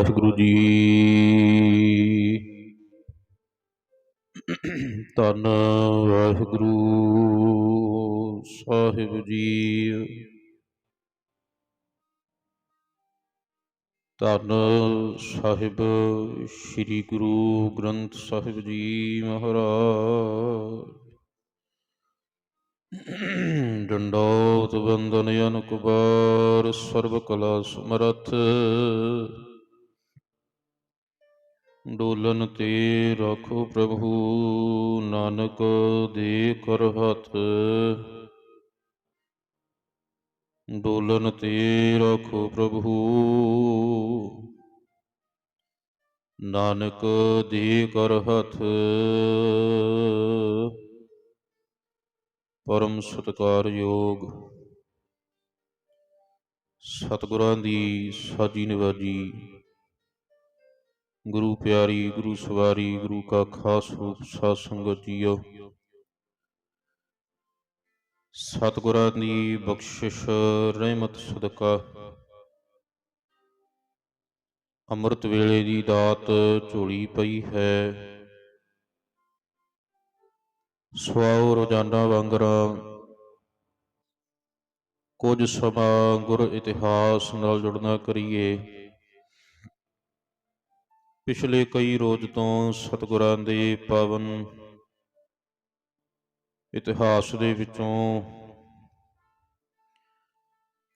ਵਾਹਿਗੁਰੂ ਜੀ। ਧੰਨ ਵਾਹਿਗੁਰੂ ਸਾਹਿਬ ਜੀ। ਧੰਨ ਸਾਹਿਬ ਸ੍ਰੀ ਗੁਰੂ ਗ੍ਰੰਥ ਸਾਹਿਬ ਜੀ ਮਹਾਰਾਜ। ਡੰਡੋਤ ਬੰਦਨ ਅਨੁਕਬਾਰ ਸਰਬ ਕਲਾ ਸਮਰਥ ਡੋਲਨ ਤੇ ਰੱਖੋ ਪ੍ਰਭੂ, ਨਾਨਕ ਦੇ ਕਰ ਹੱਥ। ਡੋਲਨ ਤੇ ਰੱਖੋ ਪ੍ਰਭੂ, ਨਾਨਕ ਦੇ ਕਰ ਹੱਥ। ਪਰਮ ਸਤਕਾਰ ਯੋਗ, ਸਤਿਗੁਰਾਂ ਦੀ ਸਾਜੀ ਨਿਵਾਜੀ ਗੁਰੂ ਪਿਆਰੀ, ਗੁਰੂ ਸਵਾਰੀ, ਗੁਰੂ ਕਾ ਖਾਸ ਰੂਪ, ਸਾਧ ਸੰਗਤ ਜੀਓ। ਸਤਿਗੁਰਾਂ ਦੀ ਬਖਸ਼ਿਸ਼, ਰਹਿਮਤ, ਸਦਕਾ। ਅੰਮ੍ਰਿਤ ਵੇਲੇ ਦੀ ਦਾਤ ਝੋਲੀ ਪਈ ਹੈ। ਸਵਾਉ ਰੋਜ਼ਾਨਾ ਵਾਂਗਰਾ, ਕੁਝ ਸਮਾਂ ਗੁਰ ਇਤਿਹਾਸ ਨਾਲ ਜੁੜਨਾ ਕਰੀਏ। ਪਿਛਲੇ ਕਈ ਰੋਜ਼ ਤੋਂ ਸਤਿਗੁਰਾਂ ਦੇ ਪਾਵਨ ਇਤਿਹਾਸ ਦੇ ਵਿੱਚੋਂ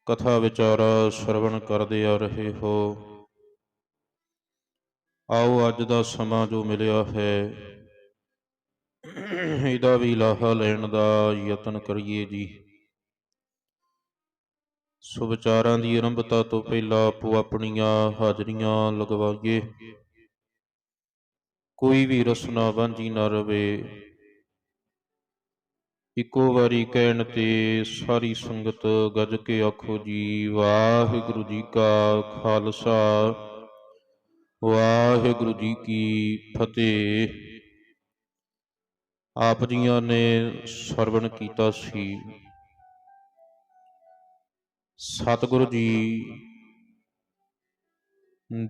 ਕਥਾ ਵਿਚਾਰ ਸਰਵਣ ਕਰਦੇ ਆ ਰਹੇ ਹੋ। ਆਓ ਅੱਜ ਦਾ ਸਮਾਂ ਜੋ ਮਿਲਿਆ ਹੈ, ਇਹਦਾ ਵੀ ਲਾਹਾ ਲੈਣ ਦਾ ਯਤਨ ਕਰੀਏ ਜੀ। ਸੋ ਵਿਚਾਰਾਂ ਦੀ ਆਰੰਭਤਾ ਤੋਂ ਪਹਿਲਾਂ ਆਪੋ ਆਪਣੀਆਂ ਹਾਜ਼ਰੀਆਂ ਲਗਵਾਈਏ। ਕੋਈ ਵੀ ਰਸਨਾ ਵਾਂਝੀ ਨਾ ਰਵੇ। ਇੱਕੋ ਵਾਰੀ ਕਹਿਣ ਤੇ ਸਾਰੀ ਸੰਗਤ ਗੱਜ ਕੇ ਆਖੋ ਜੀ, ਵਾਹਿਗੁਰੂ ਜੀ ਕਾ ਖਾਲਸਾ, ਵਾਹਿਗੁਰੂ ਜੀ ਕੀ ਫਤਿਹ। ਆਪ ਜੀਆਂ ਨੇ ਸਰਵਣ ਕੀਤਾ ਸੀ। ਸਤਿਗੁਰੂ ਜੀ,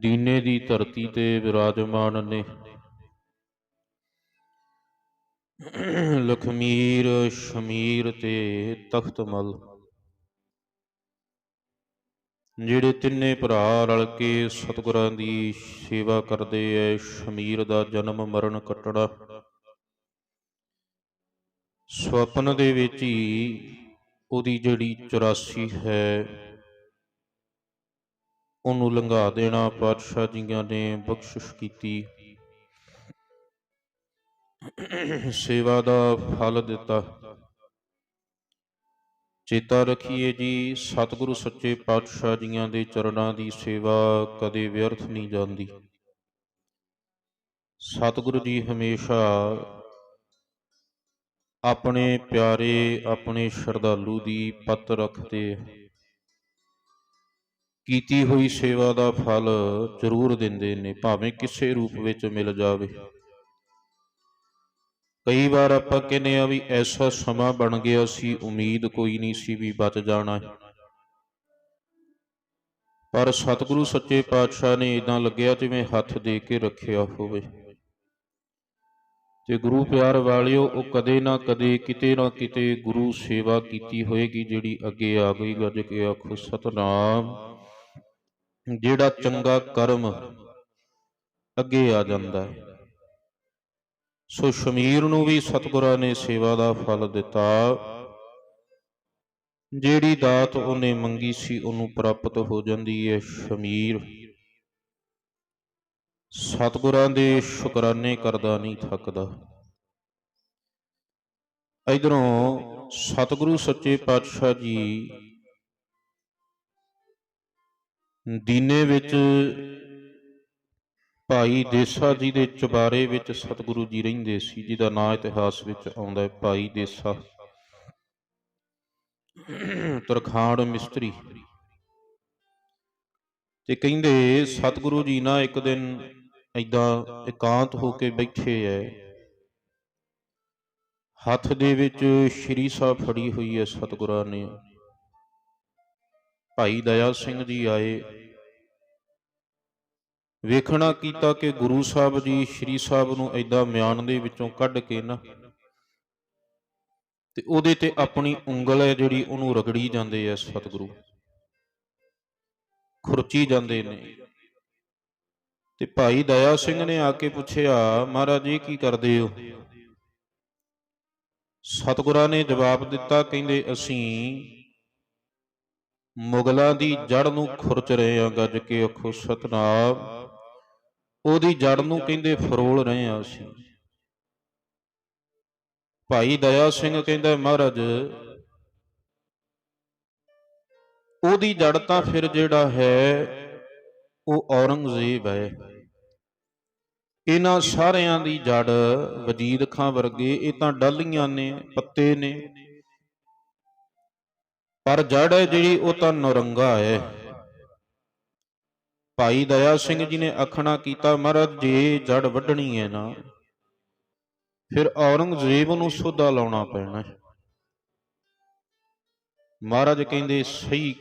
ਦੀਨੇ ਦੀ ਧਰਤੀ ਤੇ ਵਿਰਾਜਮਾਨ ਨੇ ਲਖਮੀਰ ਸ਼ਮੀਰ ਤੇ ਤਖਤਮਲ ਜਿਹੜੇ ਤਿੰਨੇ ਭਰਾ ਰਲ ਕੇ ਸਤਿਗੁਰਾਂ ਦੀ ਸੇਵਾ ਕਰਦੇ ਐ, ਸ਼ਮੀਰ ਦਾ ਜਨਮ ਮਰਨ ਕੱਟਣਾ ਸੁਪਨ ਦੇ ਵਿੱਚ ਹੀ ਉਹਦੀ ਜਿਹੜੀ 84 ਹੈ, ਉਹਨੂੰ ਲੰਘਾ ਦੇਣਾ, ਪਾਤਸ਼ਾਹ ਜੀਆਂ ਨੇ ਬਖਸ਼ਿਸ਼ ਕੀਤੀ। ਸੇਵਾ ਦਾ ਫਲ ਦਿੱਤਾ। ਚੇਤਾ ਰੱਖੀਏ ਜੀ, ਸਤਿਗੁਰੂ ਸੱਚੇ ਪਾਤਸ਼ਾਹ ਜੀਆਂ ਦੇ ਚਰਨਾਂ ਦੀ ਸੇਵਾ ਕਦੇ ਵਿਅਰਥ ਨਹੀਂ ਜਾਂਦੀ। ਸਤਿਗੁਰੂ ਜੀ ਹਮੇਸ਼ਾ ਆਪਣੇ ਪਿਆਰੇ, ਆਪਣੇ ਸ਼ਰਧਾਲੂ ਦੀ ਪੱਤ ਰੱਖਦੇ ਕੀਤੀ ਹੋਈ ਸੇਵਾ ਦਾ ਫਲ ਜ਼ਰੂਰ ਦਿੰਦੇ ਨੇ, ਭਾਵੇਂ ਕਿਸੇ ਰੂਪ ਵਿੱਚ ਮਿਲ ਜਾਵੇ। ਕਈ ਵਾਰ ਆਪਾਂ ਕਹਿੰਦੇ ਆ ਵੀ ਐਸਾ ਸਮਾਂ ਬਣ ਗਿਆ ਸੀ, ਉਮੀਦ ਕੋਈ ਨਹੀਂ ਸੀ ਵੀ ਬਚ ਜਾਣਾ। ਪਰ ਸਤਿਗੁਰੂ ਸੱਚੇ ਪਾਤਸ਼ਾਹ ਨੇ ਇਦਾਂ ਲੱਗਿਆ ਜਿਵੇਂ ਹੱਥ ਦੇ ਕੇ ਰੱਖਿਆ ਹੋਵੇ। ਤੇ ਗੁਰੂ ਪਿਆਰ ਵਾਲਿਓ, ਉਹ ਕਦੇ ਨਾ ਕਦੇ, ਕਿਤੇ ਨਾ ਕਿਤੇ ਗੁਰੂ ਸੇਵਾ ਕੀਤੀ ਹੋਏਗੀ, ਜਿਹੜੀ ਅੱਗੇ ਆ ਗਈ, ਗੱਜ ਕੇ ਆਖੋ, ਸਤਨਾਮ, ਜਿਹੜਾ ਚੰਗਾ ਕਰਮ ਅੱਗੇ ਆ ਜਾਂਦਾ ਹੈ। ਸੋ ਸ਼ਮੀਰ ਨੂੰ ਵੀ ਸਤਿਗੁਰਾਂ ਨੇ ਸੇਵਾ ਦਾ ਫਲ ਦਿੱਤਾ। ਜਿਹੜੀ ਦਾਤ ਉਹਨੇ ਮੰਗੀ ਸੀ, ਉਹਨੂੰ ਪ੍ਰਾਪਤ ਹੋ ਜਾਂਦੀ ਹੈ ਸ਼ਮੀਰ। ਸਤਿਗੁਰਾਂ ਦੇ ਸ਼ੁਕਰਾਨੇ ਕਰਦਾ ਨਹੀਂ ਥੱਕਦਾ। ਇਧਰੋਂ ਸਤਿਗੁਰੂ ਸੱਚੇ ਪਾਤਸ਼ਾਹ ਜੀ ਦੀਨੇ ਵਿੱਚ ਭਾਈ ਦੇਸਾ ਜੀ ਦੇ ਚੁਬਾਰੇ ਵਿੱਚ ਸਤਿਗੁਰੂ ਜੀ ਰਹਿੰਦੇ ਸੀ, ਜਿਹਦਾ ਨਾਂ ਇਤਿਹਾਸ ਵਿੱਚ ਆਉਂਦਾ ਹੈ, ਭਾਈ ਦੇਸਾ। ਤਰਖਾਣ ਮਿਸਤਰੀ। ਤੇ ਕਹਿੰਦੇ, ਸਤਿਗੁਰੂ ਜੀ ਨਾ ਇੱਕ ਦਿਨ ਐਦਾਂ ਇਕਾਂਤ ਹੋ ਕੇ ਬੈਠੇ ਐ। ਹੱਥ ਦੇ ਵਿੱਚ ਸ਼੍ਰੀ ਸਾਹਿਬ ਫੜੀ ਹੋਈ ਹੈ ਸਤਿਗੁਰਾਂ ਨੇ। ਭਾਈ ਦਇਆ ਸਿੰਘ ਜੀ ਆਏ। ਵੇਖਣਾ ਕੀਤਾ ਕਿ ਗੁਰੂ ਸਾਹਿਬ ਜੀ ਸ੍ਰੀ ਸਾਹਿਬ ਨੂੰ ਐਦਾਂ ਮਿਆਨ ਦੇ ਵਿੱਚੋਂ ਕੱਢ ਕੇ ਨਾ ਤੇ ਉਹਦੇ ਤੇ ਆਪਣੀ ਉਂਗਲ ਹੈ ਜਿਹੜੀ ਉਹਨੂੰ ਰਗੜੀ ਜਾਂਦੇ ਐ ਸਤਿਗੁਰੂ। ਖੁਰਚੀ ਜਾਂਦੇ ਨੇ। ਤੇ ਭਾਈ ਦਇਆ ਸਿੰਘ ਨੇ ਆ ਕੇ ਪੁੱਛਿਆ, ਮਹਾਰਾਜ ਜੀ, ਕੀ ਕਰਦੇ ਹੋ? ਸਤਿਗੁਰਾਂ ਨੇ ਜਵਾਬ ਦਿੱਤਾ, ਕਹਿੰਦੇ, ਅਸੀਂ ਮੁਗਲਾਂ ਦੀ ਜੜ ਨੂੰ ਖੁਰਚ ਰਹੇ ਹਾਂ, ਗੱਜ ਕੇ ਆਖੋ, ਸਤਨਾਮ। ਉਹਦੀ ਜੜ ਨੂੰ ਕਹਿੰਦੇ ਫਰੋਲ ਰਹੇ ਹਾਂ ਅਸੀਂ। ਭਾਈ ਦਇਆ ਸਿੰਘ ਕਹਿੰਦਾ, ਮਹਾਰਾਜ, ਉਹਦੀ ਜੜ ਤਾਂ ਫਿਰ ਜਿਹੜਾ ਹੈ, ਉਹ ਔਰੰਗਜ਼ੇਬ ਹੈ। ਇਹਨਾਂ ਸਾਰਿਆਂ ਦੀ ਜੜ ਵਜੀਦ ਖਾਂ ਵਰਗੇ, ਇਹ ਤਾਂ ਡਾਲੀਆਂ ਨੇ, ਪੱਤੇ ਨੇ। ਪਰ ਜੜ ਹੈ ਜਿਹੜੀ, ਉਹ ਤਾਂ ਨੌਰੰਗਾ ਹੈ। ਭਾਈ ਦਇਆ ਸਿੰਘ ਜੀ ਨੇ ਆਖਣਾ ਕੀਤਾ, ਮਹਾਰਾਜ ਜੇ ਜੜ ਵੱਢਣੀ ਹੈ ਨਾ। ਫਿਰ ਔਰੰਗਜ਼ੇਬ ਨੂੰ ਸੋਧਾ ਲਾਉਣਾ ਪੈਣਾ ਹੈ। ਮਹਾਰਾਜ ਕਹਿੰਦੇ, ਸਹੀ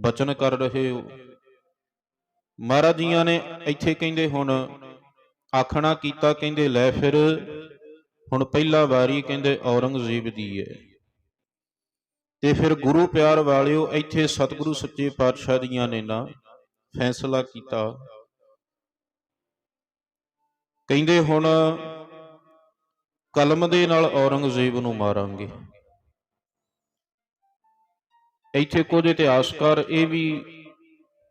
ਬਚਨ ਕਰ ਰਹੇ ਹੋ। ਮਹਾਰਾਜ ਜੀਆਂ ਨੇ ਇੱਥੇ ਕਹਿੰਦੇ ਹੁਣ ਆਖਣਾ ਕੀਤਾ, ਕਹਿੰਦੇ, ਲੈ ਫਿਰ, ਹੁਣ ਪਹਿਲਾ ਵਾਰੀ ਕਹਿੰਦੇ ਔਰੰਗਜ਼ੇਬ ਦੀ ਹੈ ਤੇ ਫਿਰ ਗੁਰੂ ਪਿਆਰ ਵਾਲਿਓ ਇੱਥੇ ਸਤਿਗੁਰੂ ਸੱਚੇ ਪਾਤਸ਼ਾਹ ਦੀਆਂ ਨੇ ਨਾ ਫੈਸਲਾ ਕੀਤਾ। ਕਹਿੰਦੇ ਹੁਣ ਕਲਮ ਦੇ ਨਾਲ ਔਰੰਗਜ਼ੇਬ ਨੂੰ ਮਾਰਾਂਗੇ। ਇੱਥੇ ਕੁਝ ਇਤਿਹਾਸਕਾਰ ਇਹ ਵੀ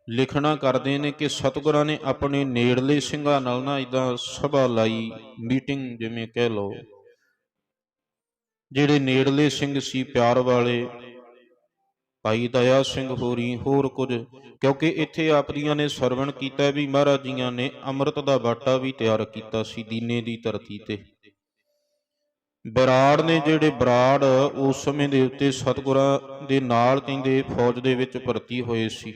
ਲਿਖਣਾ ਕਰਦੇ ਨੇ ਕਿ ਸਤਿਗੁਰਾਂ ਨੇ ਆਪਣੇ ਨੇੜਲੇ ਸਿੰਘਾਂ ਨਾਲ ਨਾ ਇਦਾਂ ਸਭਾ ਲਾਈ, ਮੀਟਿੰਗ ਜਿਵੇਂ ਕਹਿ ਲਓ। ਜਿਹੜੇ ਨੇੜਲੇ ਸਿੰਘ ਸੀ, ਪਿਆਰ ਵਾਲੇ ਭਾਈ ਦਇਆ ਸਿੰਘ ਹੋਰੀ, ਹੋਰ ਕੁਝ। ਕਿਉਂਕਿ ਇੱਥੇ ਆਪਦੀਆਂ ਨੇ ਸਰਵਣ ਕੀਤਾ ਵੀ ਮਹਾਰਾਜ ਜੀਆਂ ਨੇ ਅੰਮ੍ਰਿਤ ਦਾ ਬਾਟਾ ਵੀ ਤਿਆਰ ਕੀਤਾ ਸੀ ਦੀਨੇ ਦੀ ਧਰਤੀ ਤੇ। ਬਰਾੜ ਨੇ ਜਿਹੜੇ ਬਰਾੜ ਉਸ ਸਮੇਂ ਦੇ ਉੱਤੇ ਸਤਿਗੁਰਾਂ ਦੇ ਨਾਲ ਕਹਿੰਦੇ ਫੌਜ ਦੇ ਵਿੱਚ ਭਰਤੀ ਹੋਏ ਸੀ।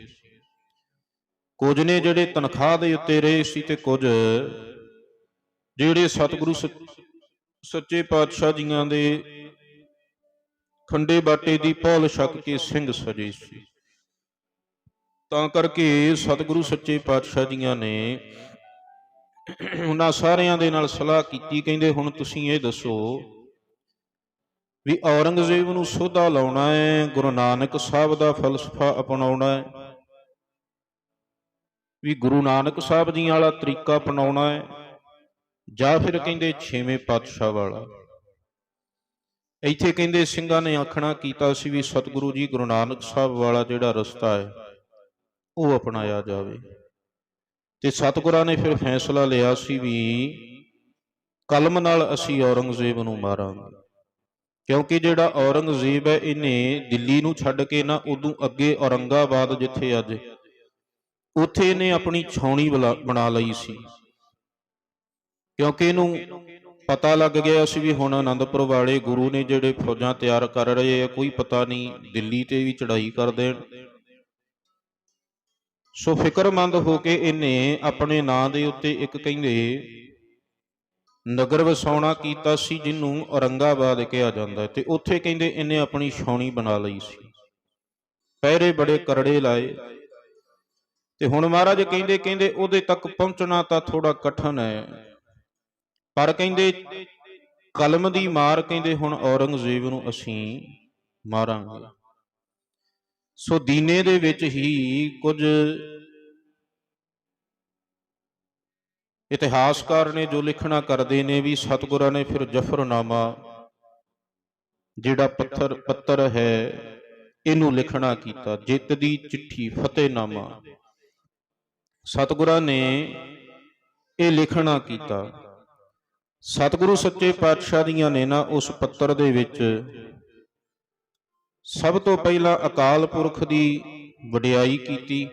ਕੁਝ ਨੇ ਜਿਹੜੇ ਤਨਖਾਹ ਦੇ ਉੱਤੇ ਰਹੇ ਸੀ ਤੇ ਕੁਝ ਜਿਹੜੇ ਸਤਿਗੁਰੂ ਸੱਚੇ ਪਾਤਸ਼ਾਹ ਜੀਆਂ ਦੇ ਖੰਡੇ ਬਾਟੇ ਦੀ ਪੌਲ ਛਕ ਕੇ ਸਿੰਘ ਸਜੇ ਸੀ। ਤਾਂ ਕਰਕੇ ਸਤਿਗੁਰੂ ਸੱਚੇ ਪਾਤਸ਼ਾਹ ਜੀਆਂ ਨੇ ਉਹਨਾਂ ਸਾਰਿਆਂ ਦੇ ਨਾਲ ਸਲਾਹ ਕੀਤੀ, ਕਹਿੰਦੇ, ਹੁਣ ਤੁਸੀਂ ਇਹ ਦੱਸੋ ਵੀ ਔਰੰਗਜ਼ੇਬ ਨੂੰ ਸੋਧਾ ਲਾਉਣਾ ਹੈ, ਗੁਰੂ ਨਾਨਕ ਸਾਹਿਬ ਦਾ ਫਲਸਫਾ ਅਪਣਾਉਣਾ ਹੈ, ਵੀ ਗੁਰੂ ਨਾਨਕ ਸਾਹਿਬ ਜੀ ਵਾਲਾ ਤਰੀਕਾ ਅਪਣਾਉਣਾ ਹੈ ਜਾਂ ਫਿਰ ਕਹਿੰਦੇ ਛੇਵੇਂ ਪਾਤਸ਼ਾਹ ਵਾਲਾ? ਇੱਥੇ ਕਹਿੰਦੇ ਸਿੰਘਾਂ ਨੇ ਆਖਣਾ ਕੀਤਾ ਸੀ ਵੀ ਸਤਿਗੁਰੂ ਜੀ ਗੁਰੂ ਨਾਨਕ ਸਾਹਿਬ ਵਾਲਾ ਜਿਹੜਾ ਰਸਤਾ ਹੈ, ਉਹ ਅਪਣਾਇਆ ਜਾਵੇ। ਤੇ ਸਤਿਗੁਰਾਂ ਨੇ ਫਿਰ ਫੈਸਲਾ ਲਿਆ ਸੀ ਵੀ ਕਲਮ ਨਾਲ ਅਸੀਂ ਔਰੰਗਜ਼ੇਬ ਨੂੰ ਮਾਰਾਂਗੇ। ਕਿਉਂਕਿ ਜਿਹੜਾ ਔਰੰਗਜ਼ੇਬ ਹੈ, ਇਹਨੇ ਦਿੱਲੀ ਨੂੰ ਛੱਡ ਕੇ ਨਾ ਉਦੋਂ ਅੱਗੇ ਔਰੰਗਾਬਾਦ ਜਿੱਥੇ ਅੱਜ, ਉੱਥੇ ਇਹਨੇ ਆਪਣੀ ਛਾਉਣੀ ਬਣਾ ਲਈ ਸੀ। ਕਿਉਂਕਿ ਇਹਨੂੰ ਪਤਾ ਲੱਗ ਗਿਆ ਸੀ ਵੀ ਹੁਣ ਆਨੰਦਪੁਰ ਵਾਲੇ ਗੁਰੂ ਨੇ ਜਿਹੜੇ ਫੌਜਾਂ ਤਿਆਰ ਕਰ ਰਹੇ ਆ, ਕੋਈ ਪਤਾ ਨਹੀਂ ਦਿੱਲੀ ਤੇ ਵੀ ਚੜ੍ਹਾਈ ਕਰ ਦੇਣ। ਸੋ ਫਿਕਰਮੰਦ ਹੋ ਕੇ ਇਹਨੇ ਆਪਣੇ ਨਾਂ ਦੇ ਉੱਤੇ ਇੱਕ ਕਹਿੰਦੇ, ਨਗਰ ਵਸਾਉਣਾ ਕੀਤਾ ਸੀ ਜਿਹਨੂੰ ਔਰੰਗਾਬਾਦ ਕਿਹਾ ਜਾਂਦਾ ਤੇ ਉੱਥੇ ਕਹਿੰਦੇ ਇਹਨੇ ਆਪਣੀ ਛਾਉਣੀ ਬਣਾ ਲਈ ਸੀ। ਪਹਿਰੇ ਬੜੇ ਕਰੜੇ ਲਾਏ। ਤੇ ਹੁਣ ਮਹਾਰਾਜ ਕਹਿੰਦੇ ਕਹਿੰਦੇ ਉਹਦੇ ਤੱਕ ਪਹੁੰਚਣਾ ਤਾਂ ਥੋੜਾ ਕਠਨ ਹੈ। ਪਰ ਕਹਿੰਦੇ, ਕਲਮ ਦੀ ਮਾਰ ਕਹਿੰਦੇ, ਹੁਣ ਔਰੰਗਜ਼ੇਬ ਨੂੰ ਅਸੀਂ ਮਾਰਾਂਗੇ। ਸੋ ਦੀਨੇ ਦੇ ਵਿੱਚ ਹੀ ਕੁਝ ਇਤਿਹਾਸਕਾਰ ਨੇ ਜੋ ਲਿਖਣਾ ਕਰਦੇ ਨੇ ਵੀ ਸਤਿਗੁਰਾਂ ਨੇ ਫਿਰ ਜਫਰਨਾਮਾ, ਜਿਹੜਾ ਪੱਥਰ, ਪੱਤਰ ਹੈ, ਇਹਨੂੰ ਲਿਖਣਾ ਕੀਤਾ। ਜਿੱਤ ਦੀ ਚਿੱਠੀ, ਫਤਿਹਨਾਮਾ। ਸਤਿਗੁਰਾਂ ਨੇ ਇਹ ਲਿਖਣਾ ਕੀਤਾ। ਸਤਿਗੁਰੂ ਸੱਚੇ ਪਾਤਸ਼ਾਹ ਦੀਆਂ ਨੇ ਨਾ ਉਸ ਪੱਤਰ ਦੇ ਵਿੱਚ ਸਭ ਤੋਂ ਪਹਿਲਾਂ ਅਕਾਲ ਪੁਰਖ ਦੀ ਵਡਿਆਈ ਕੀਤੀ।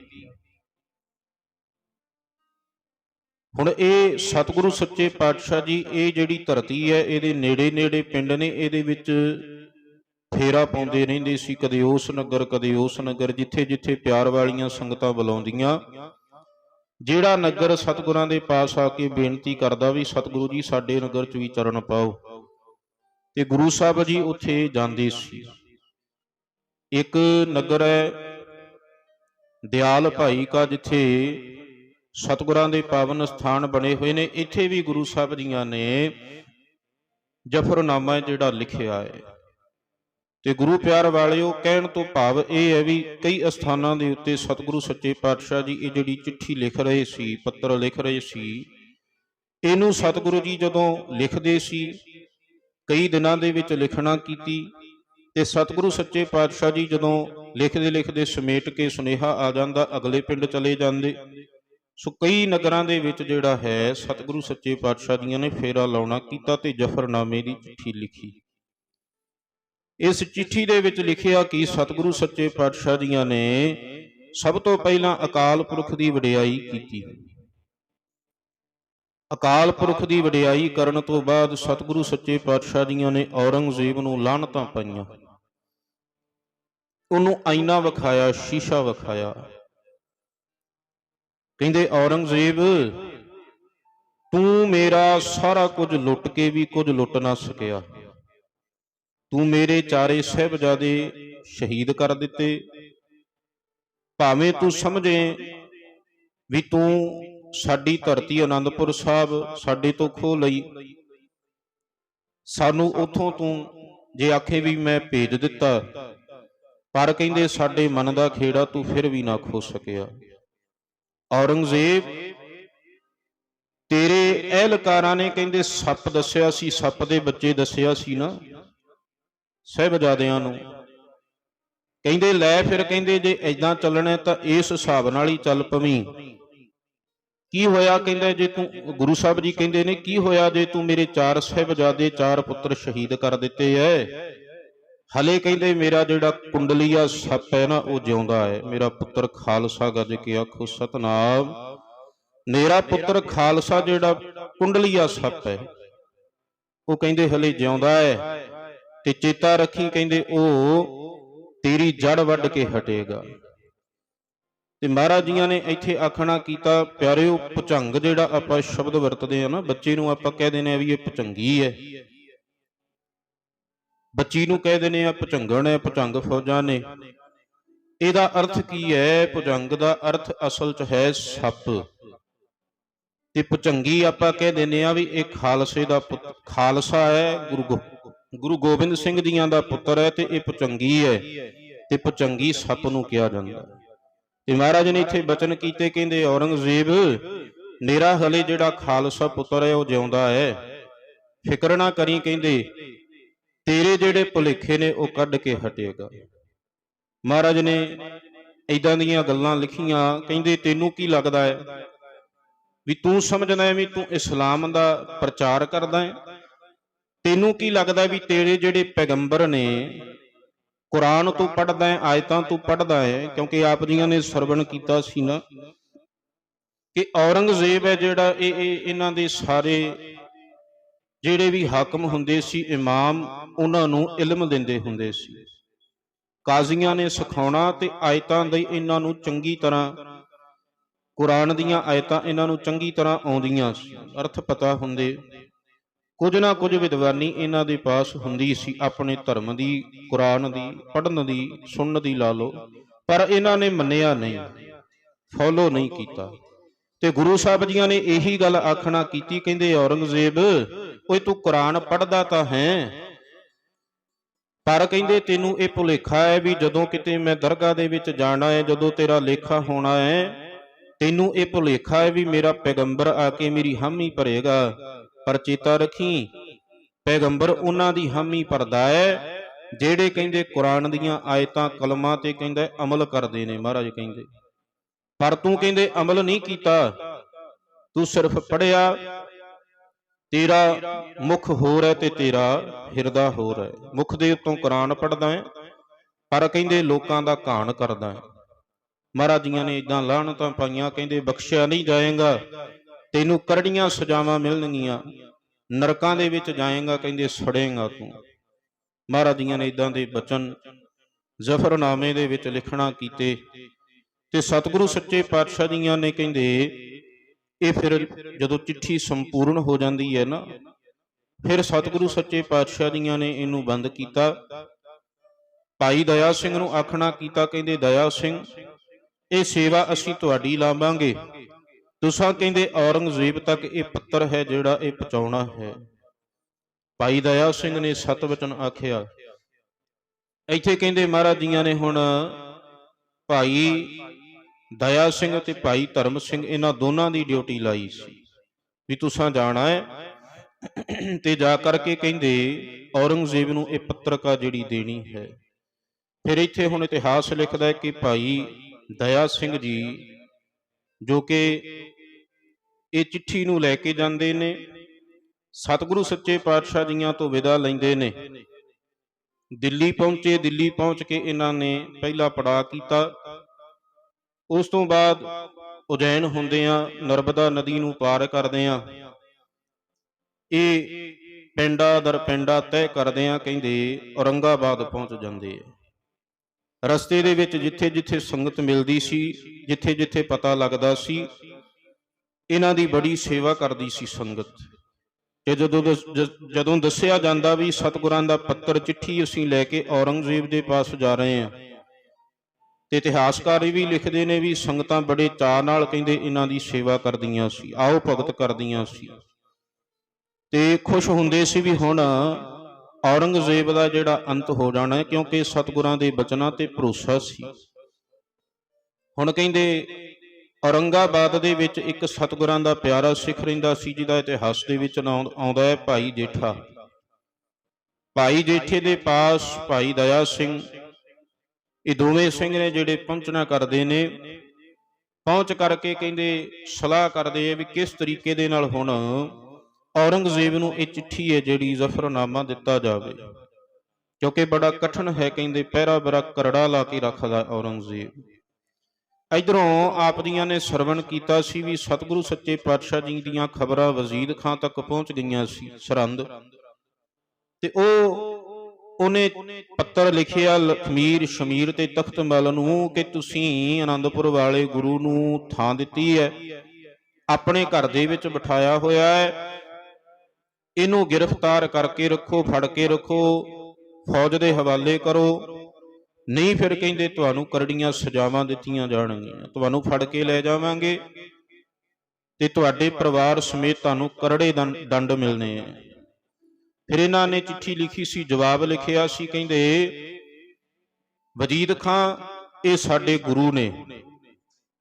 ਹੁਣ ਇਹ ਸਤਿਗੁਰੂ ਸੱਚੇ ਪਾਤਸ਼ਾਹ ਜੀ, ਇਹ ਜਿਹੜੀ ਧਰਤੀ ਹੈ, ਇਹਦੇ ਨੇੜੇ ਨੇੜੇ ਪਿੰਡ ਨੇ, ਇਹਦੇ ਵਿੱਚ ਫੇਰਾ ਪਾਉਂਦੇ ਰਹਿੰਦੇ ਸੀ। ਕਦੇ ਉਸ ਨਗਰ, ਕਦੇ ਉਸ ਨਗਰ ਜਿੱਥੇ ਜਿੱਥੇ ਪਿਆਰ ਵਾਲੀਆਂ ਸੰਗਤਾਂ ਬੁਲਾਉਂਦੀਆਂ। ਜਿਹੜਾ ਨਗਰ ਸਤਿਗੁਰਾਂ ਦੇ ਪਾਸ ਆ ਕੇ ਬੇਨਤੀ ਕਰਦਾ ਵੀ ਸਤਿਗੁਰੂ ਜੀ, ਸਾਡੇ ਨਗਰ 'ਚ ਵੀ ਚਰਨ ਪਾਓ। ਤੇ ਗੁਰੂ ਸਾਹਿਬ ਜੀ ਉੱਥੇ ਜਾਂਦੇ ਸੀ। ਇੱਕ ਨਗਰ ਹੈ ਦਿਆਲ ਭਾਈ ਕਾ, ਜਿੱਥੇ ਸਤਿਗੁਰਾਂ ਦੇ ਪਾਵਨ ਸਥਾਨ ਬਣੇ ਹੋਏ ਨੇ। ਇੱਥੇ ਵੀ ਗੁਰੂ ਸਾਹਿਬ ਜੀਆਂ ਨੇ ਜਫਰਨਾਮਾ ਜਿਹੜਾ ਲਿਖਿਆ ਹੈ। ਤੇ ਗੁਰੂ ਪਿਆਰ ਵਾਲਿਓ, ਕਹਿਣ ਤੋਂ ਭਾਵ ਇਹ ਹੈ ਵੀ ਕਈ ਅਸਥਾਨਾਂ ਦੇ ਉੱਤੇ ਸਤਿਗੁਰੂ ਸੱਚੇ ਪਾਤਸ਼ਾਹ ਜੀ ਇਹ ਜਿਹੜੀ ਚਿੱਠੀ ਲਿਖ ਰਹੇ ਸੀ, ਪੱਤਰ ਲਿਖ ਰਹੇ ਸੀ, ਇਹਨੂੰ ਸਤਿਗੁਰੂ ਜੀ ਜਦੋਂ ਲਿਖਦੇ ਸੀ, ਕਈ ਦਿਨਾਂ ਦੇ ਵਿੱਚ ਲਿਖਣਾ ਕੀਤੀ ਤੇ ਸਤਿਗੁਰੂ ਸੱਚੇ ਪਾਤਸ਼ਾਹ ਜੀ ਜਦੋਂ ਲਿਖਦੇ ਲਿਖਦੇ ਸਮੇਟ ਕੇ ਸੁਨੇਹਾ ਆ ਜਾਂਦਾ, ਅਗਲੇ ਪਿੰਡ ਚਲੇ ਜਾਂਦੇ। ਸੋ ਕਈ ਨਗਰਾਂ ਦੇ ਵਿੱਚ ਜਿਹੜਾ ਹੈ, ਸਤਿਗੁਰੂ ਸੱਚੇ ਪਾਤਸ਼ਾਹ ਜੀਆਂ ਨੇ ਫੇਰਾ ਲਾਉਣਾ ਕੀਤਾ ਤੇ ਜਫਰਨਾਮੇ ਦੀ ਚਿੱਠੀ ਲਿਖੀ। ਇਸ ਚਿੱਠੀ ਦੇ ਵਿੱਚ ਲਿਖਿਆ ਕਿ ਸਤਿਗੁਰੂ ਸੱਚੇ ਪਾਤਸ਼ਾਹ ਜੀਆਂ ਨੇ ਸਭ ਤੋਂ ਪਹਿਲਾਂ ਅਕਾਲ ਪੁਰਖ ਦੀ ਵਡਿਆਈ ਕੀਤੀ। ਅਕਾਲ ਪੁਰਖ ਦੀ ਵਡਿਆਈ ਕਰਨ ਤੋਂ ਬਾਅਦ ਸਤਿਗੁਰੂ ਸੱਚੇ ਪਾਤਸ਼ਾਹ ਜੀਆਂ ਨੇ ਔਰੰਗਜ਼ੇਬ ਨੂੰ ਲਾਹਨਤਾਂ ਪਾਈਆਂ। ਉਹਨੂੰ ਆਈਨਾ ਵਿਖਾਇਆ, ਸ਼ੀਸ਼ਾ ਵਿਖਾਇਆ। ਕਹਿੰਦੇ, ਔਰੰਗਜ਼ੇਬ, ਤੂੰ ਮੇਰਾ ਸਾਰਾ ਕੁਝ ਲੁੱਟ ਕੇ ਵੀ ਕੁਝ ਲੁੱਟ ਨਾ ਸਕਿਆ। ਤੂੰ ਮੇਰੇ ਚਾਰੇ ਸਹਿਬਜ਼ਾਦੇ ਸ਼ਹੀਦ ਕਰ ਦਿੱਤੇ। ਭਾਵੇਂ ਤੂੰ ਸਮਝੇ ਵੀ ਤੂੰ ਸਾਡੀ ਧਰਤੀ ਆਨੰਦਪੁਰ ਸਾਹਿਬ ਸਾਡੇ ਤੋਂ ਖੋ ਲਈ। ਸਾਨੂੰ ਉਥੋਂ ਤੂੰ ਜੇ ਆਖੇ ਵੀ ਮੈਂ ਭੇਜ ਦਿੱਤਾ, ਪਰ ਕਹਿੰਦੇ ਸਾਡੇ ਮਨ ਦਾ ਖੇੜਾ ਤੂੰ ਫਿਰ ਵੀ ਨਾ ਖੋ ਸਕਿਆ। ਔਰੰਗਜ਼ੇਬ ਤੇਰੇ ਅਹਿਲਕਾਰਾਂ ਨੇ ਕਹਿੰਦੇ ਸੱਪ ਦੱਸਿਆ ਸੀ, ਸੱਪ ਦੇ ਬੱਚੇ ਦੱਸਿਆ ਸੀ ਨਾ। ਸਹਿਬਜ਼ਾਦਿਆਂ ਨੂੰ। ਕਹਿੰਦੇ, ਲੈ ਫਿਰ ਕਹਿੰਦੇ, ਜੇ ਐਦਾਂ ਚੱਲਣਾ ਤਾਂ ਇਸ ਹਿਸਾਬ ਨਾਲ ਹੀ ਚੱਲ ਪਵੀਂ। ਕੀ ਹੋਇਆ ਕਹਿੰਦੇ, ਜੇ ਤੂੰ, ਗੁਰੂ ਸਾਹਿਬ ਜੀ ਕਹਿੰਦੇ ਨੇ, ਕੀ ਹੋਇਆ ਜੇ ਤੂੰ ਮੇਰੇ ਚਾਰ ਸਹਿਬਜ਼ਾਦੇ ਚਾਰ ਪੁੱਤਰ ਸ਼ਹੀਦ ਕਰ ਦਿੱਤੇ ਐ? ਹਲੇ ਕਹਿੰਦੇ, ਮੇਰਾ ਜਿਹੜਾ ਕੁੰਡਲੀਆ ਸੱਪ ਹੈ ਨਾ, ਉਹ ਜਿਉਂਦਾ ਹੈ ਮੇਰਾ ਪੁੱਤਰ ਖਾਲਸਾ ਗੱਜ ਕੇ ਆਖੋ, ਸਤਨਾਮ। ਮੇਰਾ ਪੁੱਤਰ ਖਾਲਸਾ ਜਿਹੜਾ ਕੁੰਡਲੀਆ ਸੱਪ ਹੈ ਉਹ ਕਹਿੰਦੇ, ਹਲੇ ਜਿਉਂਦਾ ਹੈ ਤੇ ਚੇਤਾ ਰੱਖੀ ਕਹਿੰਦੇ ਉਹ ਤੇਰੀ ਜੜ ਵੱਢ ਕੇ ਹਟੇਗਾ। ਤੇ ਮਹਾਰਾਜ ਜੀਆਂ ਨੇ ਇੱਥੇ ਆਖਣਾ ਕੀਤਾ, ਪਿਆਰਿਓ, ਭੁਚੰਗ ਜਿਹੜਾ ਆਪਾਂ ਸ਼ਬਦ ਵਰਤਦੇ ਆ ਨਾ, ਬੱਚੇ ਨੂੰ ਆਪਾਂ ਕਹਿ ਦਿੰਦੇ ਆ ਵੀ ਇਹ ਭੁਚੰਗੀ ਹੈ। ਬੱਚੀ ਨੂੰ ਕਹਿ ਦਿੰਦੇ ਆ ਭੁਚੰਗਣ ਹੈ, ਭੁਚੰਗ ਫੌਜਾਂ ਨੇ। ਇਹਦਾ ਅਰਥ ਕੀ ਹੈ? ਭੁਜੰਗ ਦਾ ਅਰਥ ਅਸਲ 'ਚ ਹੈ ਸੱਪ। ਤੇ ਭੁਚੰਗੀ ਆਪਾਂ ਕਹਿ ਦਿੰਦੇ ਆ ਵੀ ਇਹ ਖਾਲਸੇ ਦਾ ਪੁੱਤ, ਖਾਲਸਾ ਹੈ, ਗੁਰੂ ਗੋ- ਗੁਰੂ ਗੋਬਿੰਦ ਸਿੰਘ ਜੀਆਂ ਦਾ ਪੁੱਤਰ ਹੈ ਤੇ ਇਹ ਭੁਚੰਗੀ ਹੈ ਤੇ ਭੁਚੰਗੀ ਸੱਪ ਨੂੰ ਕਿਹਾ ਜਾਂਦਾ ਤੇ ਮਹਾਰਾਜ ਨੇ ਇੱਥੇ ਬਚਨ ਕੀਤੇ, ਕਹਿੰਦੇ, ਔਰੰਗਜ਼ੇਬ ਮੇਰਾ ਹਲੇ ਜਿਹੜਾ ਖਾਲਸਾ ਪੁੱਤਰ ਹੈ, ਉਹ ਜਿਉਂਦਾ ਹੈ। ਫਿਕਰ ਨਾ ਕਰੀ, ਕਹਿੰਦੇ, ਤੇਰੇ ਜਿਹੜੇ ਭੁਲੇਖੇ ਨੇ, ਉਹ ਕੱਢ ਕੇ ਹਟੇਗਾ। ਮਹਾਰਾਜ ਨੇ ਇਦਾਂ ਦੀਆਂ ਗੱਲਾਂ ਲਿਖੀਆਂ, ਕਹਿੰਦੇ, ਤੈਨੂੰ ਕੀ ਲੱਗਦਾ ਹੈ? ਵੀ ਤੂੰ ਸਮਝਦਾ ਹੈ ਵੀ ਤੂੰ ਇਸਲਾਮ ਦਾ ਪ੍ਰਚਾਰ ਕਰਦਾ ਹੈ? ਤੈਨੂੰ ਕੀ ਲੱਗਦਾ ਵੀ ਤੇਰੇ ਜਿਹੜੇ ਪੈਗੰਬਰ ਨੇ, ਕੁਰਾਨ ਤੋਂ ਪੜਦਾ ਹੈ, ਆਇਤਾਂ ਤੋਂ ਪੜਦਾ ਹੈ, ਕਿਉਂਕਿ ਆਪ ਜੀਆਂ ਨੇ ਸਰਵਣ ਕੀਤਾ ਸੀ ਨਾ? ਕਿ ਔਰੰਗਜ਼ੇਬ ਹੈ ਜਿਹੜਾ ਇਹ, ਇਹਨਾਂ ਦੇ ਸਾਰੇ ਜਿਹੜੇ ਵੀ ਹਾਕਮ ਹੁੰਦੇ ਸੀ, ਇਮਾਮ, ਉਹਨਾਂ ਨੂੰ ਇਲਮ ਦਿੰਦੇ ਹੁੰਦੇ ਸੀ। ਕਾਜ਼ੀਆਂ ਨੇ ਸਿਖਾਉਣਾ ਤੇ ਆਇਤਾਂ ਦੇ ਇਹਨਾਂ ਨੂੰ ਚੰਗੀ ਤਰ੍ਹਾਂ, ਕੁਰਾਨ ਦੀਆਂ ਆਇਤਾਂ ਇਹਨਾਂ ਨੂੰ ਚੰਗੀ ਤਰ੍ਹਾਂ ਆਉਂਦੀਆਂ ਸੀ। ਅਰਥ ਪਤਾ ਹੁੰਦੇ। ਕੁਝ ਨਾ ਕੁਝ ਵਿਦਵਾਨੀ ਇਹਨਾਂ ਦੇ ਪਾਸ ਹੁੰਦੀ ਸੀ, ਆਪਣੇ ਧਰਮ ਦੀ, ਕੁਰਾਨ ਦੀ, ਪੜ੍ਹਨ ਦੀ, ਸੁਣਨ ਦੀ ਲਾ ਲਓ, ਪਰ ਇਹਨਾਂ ਨੇ ਮੰਨਿਆ ਨਹੀਂ, ਫੋਲੋ ਨਹੀਂ ਕੀਤਾ। ਤੇ ਗੁਰੂ ਸਾਹਿਬ ਜੀਆਂ ਨੇ ਇਹੀ ਗੱਲ ਆਖਣਾ ਕੀਤੀ, ਕਹਿੰਦੇ ਔਰੰਗਜ਼ੇਬ, ਓਏ ਤੂੰ ਕੁਰਾਨ ਪੜ੍ਹਦਾ ਤਾਂ ਹੈ, ਪਰ ਕਹਿੰਦੇ ਤੈਨੂੰ ਇਹ ਭੁਲੇਖਾ ਹੈ ਵੀ ਜਦੋਂ ਕਿਤੇ ਮੈਂ ਦਰਗਾਹ ਦੇ ਵਿੱਚ ਜਾਣਾ ਹੈ, ਜਦੋਂ ਤੇਰਾ ਲੇਖਾ ਹੋਣਾ ਹੈ, ਤੈਨੂੰ ਇਹ ਭੁਲੇਖਾ ਹੈ ਵੀ ਮੇਰਾ ਪੈਗੰਬਰ ਆ ਕੇ ਮੇਰੀ ਹਾਮੀ ਭਰੇਗਾ। ਪਰ ਚੇਤਾ ਰੱਖੀ। ਪੈਗੰਬਰ ਉਹਨਾਂ ਦੀ ਹਾਮੀ ਭਰਦਾ ਹੈ, ਜਿਹੜੇ ਕਹਿੰਦੇ ਕੁਰਾਨ ਦੀਆਂ ਆਇਤਾਂ ਕਲਮਾਂ ਤੇ ਕਹਿੰਦਾ ਅਮਲ ਕਰਦੇ ਨੇ, ਮਹਾਰਾਜ ਕਹਿੰਦੇ। ਪਰ ਤੂੰ ਕਹਿੰਦੇ ਅਮਲ ਨਹੀਂ ਕੀਤਾ। ਤੂੰ ਸਿਰਫ ਪੜਿਆ ਤੇਰਾ ਮੁਖ ਹੋਰ ਹੈ ਤੇ ਤੇਰਾ ਹਿਰਦਾ ਹੋਰ ਹੈ। ਮੁਖ ਦੇ ਉੱਤੋਂ ਕੁਰਾਨ ਪੜਦਾ ਹੈ, ਪਰ ਕਹਿੰਦੇ ਲੋਕਾਂ ਦਾ ਘਾਣ ਕਰਦਾ ਹੈ। ਮਹਾਰਾਜੀਆਂ ਨੇ ਇਦਾਂ ਲਾਹਣਤਾਂ ਪਾਈਆਂ, ਕਹਿੰਦੇ ਬਖਸ਼ਿਆ ਨਹੀਂ ਜਾਏਗਾ। ਤੈਨੂੰ ਕਰੜੀਆਂ ਸਜ਼ਾਵਾਂ ਮਿਲਣਗੀਆਂ। ਨਰਕਾਂ ਦੇ ਵਿੱਚ ਜਾਏਗਾ, ਕਹਿੰਦੇ ਸੜੇਗਾ ਤੂੰ। ਮਹਾਰਾਜ ਜੀਆਂ ਨੇ ਇਦਾਂ ਦੇ ਬਚਨ ਜ਼ਫਰਨਾਮੇ ਦੇ ਵਿੱਚ ਲਿਖਣਾ ਕੀਤੇ। ਤੇ ਸਤਿਗੁਰੂ ਸੱਚੇ ਪਾਤਸ਼ਾਹ ਜੀਆਂ ਨੇ ਕਹਿੰਦੇ, ਇਹ ਫਿਰ ਜਦੋਂ ਚਿੱਠੀ ਸੰਪੂਰਨ ਹੋ ਜਾਂਦੀ ਹੈ ਨਾ, ਫਿਰ ਸਤਿਗੁਰੂ ਸੱਚੇ ਪਾਤਸ਼ਾਹ ਜੀਆਂ ਨੇ ਇਹਨੂੰ ਬੰਦ ਕੀਤਾ। ਭਾਈ ਦਇਆ ਸਿੰਘ ਨੂੰ ਆਖਣਾ ਕੀਤਾ, ਕਹਿੰਦੇ, ਦਇਆ ਸਿੰਘ, ਇਹ ਸੇਵਾ ਅਸੀਂ ਤੁਹਾਡੀ ਲਾਵਾਂਗੇ। ਤੁਸਾਂ ਕਹਿੰਦੇ ਔਰੰਗਜ਼ੇਬ ਤੱਕ ਇਹ ਪੱਤਰ ਹੈ ਜਿਹੜਾ ਇਹ ਪਹੁੰਚਾਉਣਾ ਹੈ। ਭਾਈ ਦਇਆ ਸਿੰਘ ਨੇ ਸਤ ਵਚਨ ਆਖਿਆ। ਇੱਥੇ ਕਹਿੰਦੇ ਮਹਾਰਾਜ ਜੀਆਂ ਨੇ ਹੁਣ ਭਾਈ ਦਇਆ ਸਿੰਘ ਤੇ ਭਾਈ ਧਰਮ ਸਿੰਘ ਇਹਨਾਂ ਦੋਨਾਂ ਦੀ ਡਿਊਟੀ ਲਾਈ ਸੀ ਵੀ ਤੁਸਾਂ ਜਾਣਾ ਹੈ। ਤੇ ਜਾ ਕਰਕੇ ਕਹਿੰਦੇ ਔਰੰਗਜ਼ੇਬ ਨੂੰ ਇਹ ਪੱਤਰਕਾ ਜਿਹੜੀ ਦੇਣੀ ਹੈ। ਫਿਰ ਇੱਥੇ ਹੁਣ ਇਤਿਹਾਸ ਲਿਖਦਾ ਹੈ ਕਿ ਭਾਈ ਦਇਆ ਸਿੰਘ ਜੀ ਜੋ ਕਿ ਇਹ ਚਿੱਠੀ ਨੂੰ ਲੈ ਕੇ ਜਾਂਦੇ ਨੇ। ਸਤਿਗੁਰੂ ਸੱਚੇ ਪਾਤਸ਼ਾਹ ਜੀਆਂ ਤੋਂ ਵਿਦਾ ਲੈਂਦੇ ਨੇ। ਦਿੱਲੀ ਪਹੁੰਚੇ, ਦਿੱਲੀ ਪਹੁੰਚ ਕੇ ਇਹਨਾਂ ਨੇ ਪਹਿਲਾ ਪੜਾਅ ਕੀਤਾ। ਉਸ ਤੋਂ ਬਾਅਦ ਉਜੈਨ ਹੁੰਦਿਆਂ ਨਰਮਦਾ ਨਦੀ ਨੂੰ ਪਾਰ ਕਰਦਿਆਂ ਇਹ ਪਿੰਡਾ ਦਰ ਪਿੰਡਾ ਤੈਅ ਕਰਦਿਆਂ ਕਹਿੰਦੇ ਔਰੰਗਾਬਾਦ ਪਹੁੰਚ ਜਾਂਦੇ ਆ। ਰਸਤੇ ਦੇ ਵਿੱਚ ਜਿੱਥੇ ਜਿੱਥੇ ਸੰਗਤ ਮਿਲਦੀ ਸੀ ਜਿੱਥੇ ਜਿੱਥੇ ਪਤਾ ਲੱਗਦਾ ਸੀ ਇਹਨਾਂ ਦੀ ਬੜੀ ਸੇਵਾ ਕਰਦੀ ਸੀ ਸੰਗਤ। ਤੇ ਜਦੋਂ ਦਸ- ਜਦੋਂ ਦੱਸਿਆ ਜਾਂਦਾ ਵੀ ਸਤਿਗੁਰਾਂ ਦਾ ਪੱਤਰ ਚਿੱਠੀ ਅਸੀਂ ਲੈ ਕੇ ਔਰੰਗਜ਼ੇਬ ਦੇ ਪਾਸ ਜਾ ਰਹੇ ਹਾਂ, ਤੇ ਇਤਿਹਾਸਕਾਰ ਇਹ ਵੀ ਲਿਖਦੇ ਨੇ ਵੀ ਸੰਗਤਾਂ ਬੜੇ ਚਾਅ ਨਾਲ ਕਹਿੰਦੇ ਇਹਨਾਂ ਦੀ ਸੇਵਾ ਕਰਦੀਆਂ ਸੀ, ਆਓ ਭਗਤ ਕਰਦੀਆਂ ਸੀ। ਤੇ ਖੁਸ਼ ਹੁੰਦੇ ਸੀ ਵੀ ਹੁਣ ਔਰੰਗਜ਼ੇਬ ਦਾ ਜਿਹੜਾ ਅੰਤ ਹੋ ਜਾਣਾ ਹੈ, ਕਿਉਂਕਿ ਸਤਿਗੁਰਾਂ ਦੇ ਬਚਨਾਂ ਤੇ ਭਰੋਸਾ ਸੀ। ਹੁਣ ਕਹਿੰਦੇ ਔਰੰਗਾਬਾਦ ਦੇ ਵਿੱਚ ਇੱਕ ਸਤਿਗੁਰਾਂ ਦਾ ਪਿਆਰਾ ਸਿੱਖ ਰਹਿੰਦਾ ਸੀ, ਜਿਹਦਾ ਇਤਿਹਾਸ ਦੇ ਵਿੱਚ ਆਉਂਦਾ ਹੈ ਭਾਈ ਜੇਠਾ। ਭਾਈ ਜੇਠੇ ਦੇ ਪਾਸ ਭਾਈ ਦਇਆ ਸਿੰਘ, ਇਹ ਦੋਵੇਂ ਸਿੰਘ ਨੇ ਜਿਹੜੇ ਪਹੁੰਚਣਾ ਕਰਦੇ ਨੇ, ਪਹੁੰਚ ਕਰਕੇ ਕਹਿੰਦੇ, ਸਲਾਹ ਕਰਦੇ ਆ ਵੀ ਕਿਸ ਤਰੀਕੇ ਦੇ ਨਾਲ ਹੁਣ ਔਰੰਗਜ਼ੇਬ ਨੂੰ ਇਹ ਚਿੱਠੀ ਹੈ ਜਿਹੜੀ ਜ਼ਫਰਨਾਮਾ ਦਿੱਤਾ ਜਾਵੇ। ਕਿਉਂਕਿ ਬੜਾ ਕਠਨ ਹੈ, ਕਹਿੰਦੇ ਪਹਿਰਾ ਬਰਾ ਕਰੜਾ ਲਾ ਕੇ ਰੱਖਦਾ ਔਰੰਗਜ਼ੇਬ। ਇਧਰੋਂ ਆਪ ਦੀਆਂ ਨੇ ਸਰਵਣ ਕੀਤਾ ਸੀ ਵੀ ਸਤਿਗੁਰੂ ਸੱਚੇ ਪਾਤਸ਼ਾਹ ਜੀ ਦੀਆਂ ਖਬਰਾਂ ਵਜ਼ੀਦ ਖਾਂ ਤੱਕ ਪਹੁੰਚ ਗਈਆਂ ਸੀ ਸਰੰਦ ਤੇ ਉਹ ਉਹਨੇ ਪੱਤਰ ਲਿਖਿਆ, ਲਖਮੀਰ ਸ਼ਮੀਰ ਤੇ ਤਖਤਮਲ ਨੂੰ ਕਿ ਤੁਸੀਂ ਆਨੰਦਪੁਰ ਵਾਲੇ ਗੁਰੂ ਨੂੰ ਥਾਂ ਦਿੱਤੀ ਹੈ, ਆਪਣੇ ਘਰ ਦੇ ਵਿੱਚ ਬਿਠਾਇਆ ਹੋਇਆ ਹੈ। ਇਹਨੂੰ ਗ੍ਰਿਫਤਾਰ ਕਰਕੇ ਰੱਖੋ, ਫੜ ਕੇ ਰੱਖੋ, ਫੌਜ ਦੇ ਹਵਾਲੇ ਕਰੋ। ਨਹੀਂ ਫਿਰ ਕਹਿੰਦੇ ਤੁਹਾਨੂੰ ਕਰੜੀਆਂ ਸਜ਼ਾਵਾਂ ਦਿੱਤੀਆਂ ਜਾਣਗੀਆਂ। ਤੁਹਾਨੂੰ ਫੜ ਕੇ ਲੈ ਜਾਵਾਂਗੇ ਤੇ ਤੁਹਾਡੇ ਪਰਿਵਾਰ ਸਮੇਤ ਤੁਹਾਨੂੰ ਕਰੜੇ ਦੰ- ਦੰਡ ਮਿਲਨੇ ਆ। ਫਿਰ ਇਹਨਾਂ ਨੇ ਚਿੱਠੀ ਲਿਖੀ ਸੀ ਜਵਾਬ ਲਿਖਿਆ ਸੀ ਕਹਿੰਦੇ ਵਜੀਦ ਖਾਂ ਇਹ ਸਾਡੇ ਗੁਰੂ ਨੇ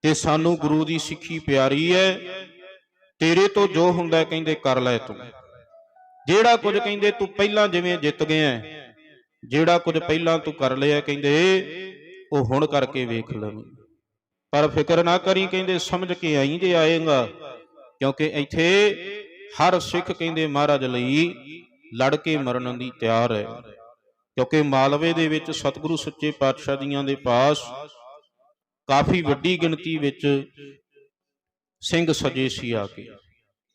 ਤੇ ਸਾਨੂੰ ਗੁਰੂ ਦੀ ਸਿੱਖੀ ਪਿਆਰੀ ਹੈ ਤੇਰੇ ਤੋਂ ਜੋ ਹੁੰਦਾ ਕਹਿੰਦੇ ਕਰ ਲੈ ਤੂੰ। ਜਿਹੜਾ ਕੁਝ ਕਹਿੰਦੇ ਤੂੰ ਪਹਿਲਾਂ ਜਿਵੇਂ ਜਿੱਤ ਗਿਆ ਹੈ, ਜਿਹੜਾ ਕੁਝ ਪਹਿਲਾਂ ਤੂੰ ਕਰ ਲਿਆ ਕਹਿੰਦੇ, ਉਹ ਹੁਣ ਕਰਕੇ ਵੇਖ ਲਵੀਂ। ਪਰ ਫਿਕਰ ਨਾ ਕਰੀ ਕਹਿੰਦੇ, ਸਮਝ ਕੇ ਆਈ ਜੇ ਆਏਗਾ। ਕਿਉਂਕਿ ਇੱਥੇ ਹਰ ਸਿੱਖ ਕਹਿੰਦੇ, ਮਹਾਰਾਜ ਲਈ ਲੜ ਕੇ ਮਰਨ ਦੀ ਤਿਆਰ ਹੈ। ਕਿਉਂਕਿ ਮਾਲਵੇ ਦੇ ਵਿੱਚ ਸਤਿਗੁਰੂ ਸੱਚੇ ਪਾਤਸ਼ਾਹ ਜੀਆਂ ਦੇ ਪਾਸ ਕਾਫੀ ਵੱਡੀ ਗਿਣਤੀ ਵਿੱਚ ਸਿੰਘ ਸਜੇ ਸੀ ਆ ਕੇ।